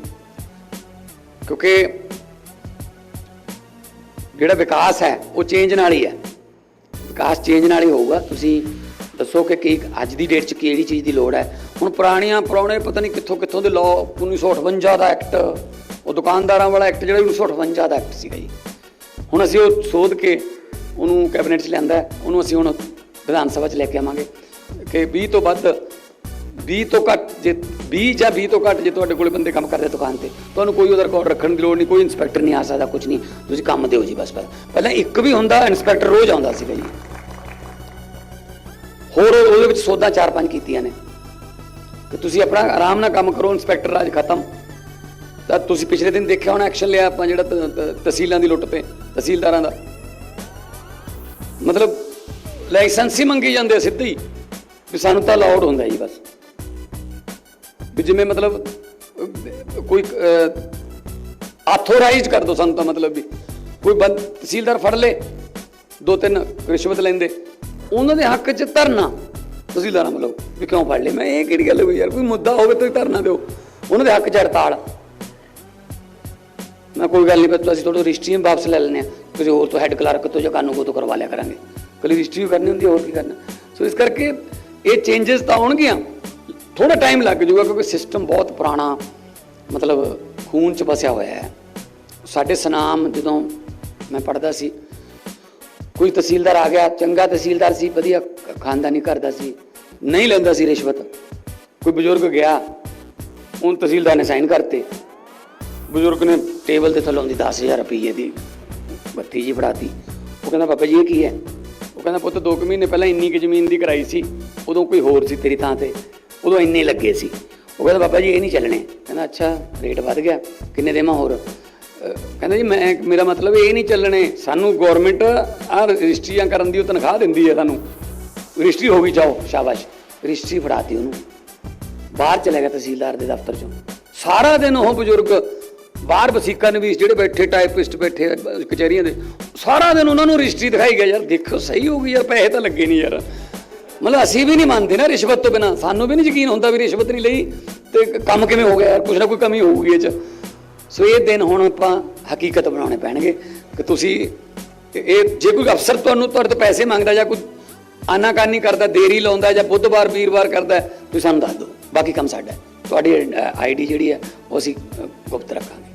ਕਿਉਂਕਿ ਜਿਹੜਾ ਵਿਕਾਸ ਹੈ, ਉਹ ਚੇਂਜ ਨਾਲ ਹੀ ਹੈ। ਵਿਕਾਸ ਚੇਂਜ ਨਾਲ ਹੀ ਹੋਊਗਾ। ਤੁਸੀਂ ਦੱਸੋ ਕਿ ਕੀ, ਅੱਜ ਦੀ ਡੇਟ 'ਚ ਕਿਹੜੀ ਚੀਜ਼ ਦੀ ਲੋੜ ਹੈ? ਹੁਣ ਪੁਰਾਣੀਆਂ, ਪੁਰਾਣੇ ਪਤਾ ਨਹੀਂ ਕਿੱਥੋਂ ਕਿੱਥੋਂ ਦੇ ਲਾਅ 1958 ਦਾ ਐਕਟ ਉਹ ਦੁਕਾਨਦਾਰਾਂ ਵਾਲਾ ਐਕਟ ਜਿਹੜਾ 1958 ਦਾ ਐਕਟ ਸੀਗਾ ਜੀ। ਹੁਣ ਅਸੀਂ ਉਹ ਸੋਧ ਕੇ ਉਹਨੂੰ ਕੈਬਨਿਟ 'ਚ ਲਿਆਂਦਾ ਉਹਨੂੰ ਅਸੀਂ ਹੁਣ ਵਿਧਾਨ ਸਭਾ 'ਚ ਲੈ ਕੇ ਆਵਾਂਗੇ ਕਿ 20 ਤੋਂ ਵੱਧ 20 ਤੋਂ ਘੱਟ ਜੇ 20 ਜਾਂ 20 ਤੋਂ ਘੱਟ ਜੇ ਤੁਹਾਡੇ ਕੋਲੇ ਬੰਦੇ ਕੰਮ ਕਰਦੇ ਦੁਕਾਨ ਤੇ, ਤੁਹਾਨੂੰ ਕੋਈ ਉਹਦਾ ਰਿਕਾਰਡ ਰੱਖਣ ਦੀ ਲੋੜ ਨਹੀਂ, ਕੋਈ ਇਨਸਪੈਕਟਰ ਨਹੀਂ ਆ ਸਕਦਾ ਕੁਝ ਨਹੀਂ। ਤੁਸੀਂ ਕੰਮ ਦਿਓ ਜੀ ਬਸ ਬਸ। ਪਹਿਲਾਂ ਇੱਕ ਵੀ ਹੁੰਦਾ ਇਨਸਪੈਕਟਰ ਰੋਜ਼ ਆਉਂਦਾ ਸੀਗਾ ਜੀ। ਹੋਰ ਉਹਦੇ ਵਿੱਚ ਸੋਧਾਂ ਚਾਰ ਪੰਜ ਕੀਤੀਆਂ ਨੇ। ਕਿ ਤੁਸੀਂ ਆਪਣਾ ਆਰਾਮ ਨਾਲ ਕੰਮ ਕਰੋ ਇਨਸਪੈਕਟਰ ਰਾਜ ਖਤਮ। ਤਾਂ ਤੁਸੀਂ ਪਿਛਲੇ ਦਿਨ ਦੇਖਿਆ ਹੋਣਾ ਐਕਸ਼ਨ ਲਿਆ ਆਪਾਂ ਜਿਹੜਾ ਤਹਿਸੀਲਾਂ ਦੀ ਲੁੱਟ ਤੇ, ਤਹਿਸੀਲਦਾਰਾਂ ਦਾ। ਮਤਲਬ ਲਾਇਸੈਂਸ ਹੀ ਮੰਗੀ ਜਾਂਦੇ ਆ ਸਿੱਧੇ ਹੀ ਵੀ ਸਾਨੂੰ ਤਾਂ ਅਲਾਉਡ ਹੁੰਦਾ ਜੀ ਬਸ। ਵੀ ਜਿਵੇਂ ਮਤਲਬ, ਕੋਈ ਆਥੋਰਾਈਜ਼ ਕਰ ਦੋ ਸਾਨੂੰ ਤਾਂ ਮਤਲਬ ਵੀ। ਕੋਈ ਬੰਦ, ਤਹਿਸੀਲਦਾਰ ਫੜ ਲੇ, ਦੋ ਤਿੰਨ ਰਿਸ਼ਵਤ ਲੈਂਦੇ। ਉਹਨਾਂ ਦੇ ਹੱਕ 'ਚ ਧਰਨਾ, ਤਹਿਸੀਲਦਾਰਾਂ ਮਤਲਬ ਵੀ ਕਿਉਂ ਫੜ ਲਏ ਮੈਂ ਇਹ ਕਿਹੜੀ ਗੱਲ ਹੋਈ ਯਾਰ, ਕੋਈ ਮੁੱਦਾ ਹੋਵੇ ਤਾਂ ਧਰਨਾ ਦਿਓ। ਉਹਨਾਂ ਦੇ ਹੱਕ 'ਚ ਹੜਤਾਲ। ਮੈਂ ਕੋਈ ਗੱਲ ਨਹੀਂ ਬਸ ਅਸੀਂ ਤੁਹਾਡੇ ਰਜਿਸਟਰੀ ਵੀ ਵਾਪਸ ਲੈ ਲੈਂਦੇ ਆ ਕਿਸੇ ਹੋਰ ਤੋਂ ਹੈੱਡ ਕਲਰਕ ਤੋਂ ਜਾਂ ਕਾਨੂੰ ਕੋ ਤੋਂ ਕਰਵਾ ਲਿਆ ਕਰਾਂਗੇ। ਕੱਲੀ ਰਜਿਸਟਰੀ ਕਰਨੀ ਹੁੰਦੀ, ਹੋਰ ਕੀ ਕਰਨਾ। ਸੋ ਇਸ ਕਰਕੇ ਇਹ ਚੇਂਜਸ ਤਾਂ ਆਉਣਗੀਆਂ। ਥੋੜਾ ਟਾਈਮ ਲੱਗ ਜਾਊਗਾ ਕਿਉਂਕਿ ਸਿਸਟਮ ਬਹੁਤ ਪੁਰਾਣਾ, ਮਤਲਬ ਖੂਨ ਚ ਵਸਿਆ ਹੋਇਆ ਹੈ। ਸਾਡੇ ਸਨਾਮ ਜਦੋਂ ਮੈਂ ਪੜਦਾ ਸੀ, ਕੋਈ ਤਹਿਸੀਲਦਾਰ ਆ ਗਿਆ, ਚੰਗਾ ਤਹਿਸੀਲਦਾਰ ਸੀ, ਵਧੀਆ ਖਾਨਦਾਨੀ ਕਰਦਾ ਸੀ, ਨਹੀਂ ਲੈਂਦਾ ਸੀ ਰਿਸ਼ਵਤ। ਕੋਈ ਬਜ਼ੁਰਗ ਗਿਆ, ਉਹਨ ਤਹਿਸੀਲਦਾਰ ਨੇ ਸਾਈਨ ਕਰਤੇ। ਬਜ਼ੁਰਗ ਨੇ ਟੇਬਲ ਤੇ ਥੱਲੋਂ ਦੀ 10000 ਰੁਪਏ ਦੀ ਬੱਤੀ ਜੀ ਫੜਾਤੀ। ਉਹ ਕਹਿੰਦਾ ਪਾਪਾ ਜੀ, ਇਹ ਕੀ ਹੈ? ਉਹ ਕਹਿੰਦਾ, ਪੁੱਤ 2 ਮਹੀਨੇ ਪਹਿਲਾਂ ਇੰਨੀ ਕੁ ਜ਼ਮੀਨ ਦੀ ਕਰਾਈ ਸੀ। ਉਦੋਂ ਕੋਈ ਹੋਰ ਸੀ ਤੇਰੀ ਥਾਂ ਤੇ। ਉਦੋਂ ਇੰਨੇ ਲੱਗੇ ਸੀ। ਉਹ ਕਹਿੰਦਾ, ਬਾਬਾ ਜੀ, ਇਹ ਨਹੀਂ ਚੱਲਣੇ। ਕਹਿੰਦਾ, ਅੱਛਾ, ਰੇਟ ਵੱਧ ਗਿਆ। ਕਿੰਨੇ ਦੇਵਾਂ ਹੋਰ? ਕਹਿੰਦਾ ਜੀ, ਮੈਂ, ਮੇਰਾ ਮਤਲਬ ਇਹ ਨਹੀਂ ਚੱਲਣੇ। ਸਾਨੂੰ ਗਵਰਨਮੈਂਟ ਆ ਰਜਿਸਟਰੀਆਂ ਕਰਨ ਦੀ ਉਹ ਤਨਖਾਹ ਦਿੰਦੀ ਹੈ ਸਾਨੂੰ ਰਜਿਸਟਰੀ ਹੋ ਗਈ, ਜਾਓ, ਸ਼ਾਬਾਸ਼। ਰਜਿਸਟਰੀ ਫੜਾਤੀ ਉਹਨੂੰ। ਬਾਹਰ ਚਲੇ ਗਿਆ ਤਹਿਸੀਲਦਾਰ ਦੇ ਦਫ਼ਤਰ ਚੋਂ। ਸਾਰਾ ਦਿਨ ਉਹ ਬਜ਼ੁਰਗ ਬਾਹਰ ਵਸੀਕਾ ਨਵੀਸ ਜਿਹੜੇ ਬੈਠੇ ਟਾਈਪਿਸਟ ਬੈਠੇ ਆ, ਕਚਹਿਰੀਆਂ ਦੇ ਸਾਰਾ ਦਿਨ ਉਹਨਾਂ ਨੂੰ ਰਜਿਸਟਰੀ ਦਿਖਾਈ ਗਿਆ ਯਾਰ ਦੇਖੋ ਸਹੀ ਹੋ ਗਈ ਯਾਰ ਪੈਸੇ ਤਾਂ ਲੱਗੇ ਨਹੀਂ ਯਾਰ। ਮਤਲਬ ਅਸੀਂ ਵੀ ਨਹੀਂ ਮੰਨਦੇ ਨਾ ਰਿਸ਼ਵਤ ਤੋਂ ਬਿਨਾ। ਸਾਨੂੰ ਵੀ ਨਹੀਂ ਯਕੀਨ ਹੁੰਦਾ ਵੀ ਰਿਸ਼ਵਤ ਨਹੀਂ ਲਈ ਤੇ ਕੰਮ ਕਿਵੇਂ ਹੋ ਗਿਆ ਯਾਰ ਕੁਛ ਨਾ ਕੋਈ ਕਮੀ ਹੋਊਗੀ ਇਹ ਚ। ਸੋ ਇਹ ਦਿਨ ਹੁਣ ਆਪਾਂ ਹਕੀਕਤ ਬਣਾਉਣੇ ਪੈਣਗੇ ਕਿ ਤੁਸੀਂ ਇਹ ਜੇ ਕੋਈ ਅਫਸਰ ਤੁਹਾਨੂੰ ਤੁਹਾਡੇ ਤੋਂ ਪੈਸੇ ਮੰਗਦਾ ਜਾਂ ਕੋਈ ਆਨਾਕਾਨੀ ਕਰਦਾ ਦੇਰੀ ਲਾਉਂਦਾ ਜਾਂ ਬੁੱਧਵਾਰ ਵੀਰਵਾਰ ਕਰਦਾ ਤੁਸੀਂ ਸਾਨੂੰ ਦੱਸ ਦਿਓ। ਬਾਕੀ ਕੰਮ ਸਾਡਾ ਹੈ। ਤੁਹਾਡੀ ਆਈਡੀ ਜਿਹੜੀ ਹੈ ਉਹ ਅਸੀਂ ਗੁਪਤ ਰੱਖਾਂਗੇ।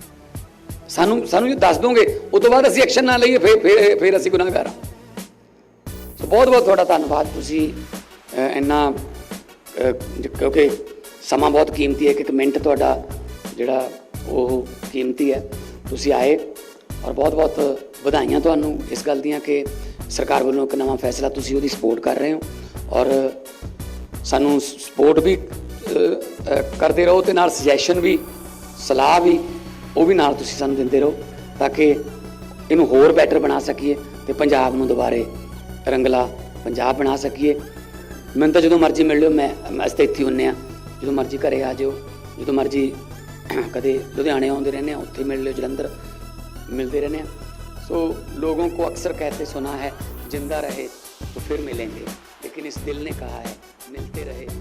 ਸਾਨੂੰ ਸਾਨੂੰ ਜੇ ਦੱਸ ਦੋਗੇ ਉਸ ਤੋਂ ਬਾਅਦ ਅਸੀਂ ਐਕਸ਼ਨ ਨਾ ਲਈਏ, ਫਿਰ ਫਿਰ ਫਿਰ ਅਸੀਂ ਗੁਨਾਹਗਾਰ ਹਾਂ। ਸੋ ਬਹੁਤ ਬਹੁਤ ਤੁਹਾਡਾ ਧੰਨਵਾਦ। ਤੁਸੀਂ ਇੰਨਾ ਕਿਉਂਕਿ ਸਮਾਂ ਬਹੁਤ ਕੀਮਤੀ ਹੈ ਕਿ ਇੱਕ ਮਿੰਟ ਤੁਹਾਡਾ ਜਿਹੜਾ ਉਹ ਕੀਮਤੀ ਹੈ। ਤੁਸੀਂ ਆਏ ਔਰ ਬਹੁਤ ਬਹੁਤ ਵਧਾਈਆਂ ਤੁਹਾਨੂੰ ਇਸ ਗੱਲ ਦੀਆਂ ਕਿ ਸਰਕਾਰ ਵੱਲੋਂ ਇੱਕ ਨਵਾਂ ਫੈਸਲਾ ਤੁਸੀਂ ਉਹਦੀ ਸਪੋਰਟ ਕਰ ਰਹੇ ਹੋ ਔਰ ਸਾਨੂੰ ਸਪੋਰਟ ਵੀ ਕਰਦੇ ਰਹੋ ਤੇ ਨਾਲ ਸੁਜੈਸ਼ਨ ਵੀ, ਸਲਾਹ ਵੀ ਉਹ ਵੀ ਨਾਲ ਤੁਸੀਂ ਸਾਨੂੰ ਦਿੰਦੇ ਰਹੋ ਤਾਂ ਕਿ ਇਹਨੂੰ ਹੋਰ ਬੈਟਰ ਬਣਾ ਸਕੀਏ ਤੇ ਪੰਜਾਬ ਨੂੰ ਦੁਬਾਰੇ ਰੰਗਲਾ ਪੰਜਾਬ ਬਣਾ ਸਕੀਏ ਮੈਨੂੰ ਤਾਂ ਜਦੋਂ ਮਰਜ਼ੀ ਮਿਲ ਲਿਓ ਮੈਂ ਮੈਂ ਅਸੀਂ ਤਾਂ ਇੱਥੇ ਹੀ ਹੁੰਨੇ ਆ ਜਦੋਂ ਮਰਜ਼ੀ ਘਰੇ ਆ ਜਾਓ ਜਦੋਂ ਮਰਜ਼ੀ ਕਦੇ ਲੁਧਿਆਣੇ ਆਉਂਦੇ ਰਹਿੰਦੇ ਆ ਉੱਥੇ ਮਿਲ ਲਿਓ ਜਲੰਧਰ मिलते रहने हैं सो लोगों को अक्सर कहते सुना है जिंदा रहे तो फिर मिलेंगे लेकिन इस दिल ने कहा है मिलते रहे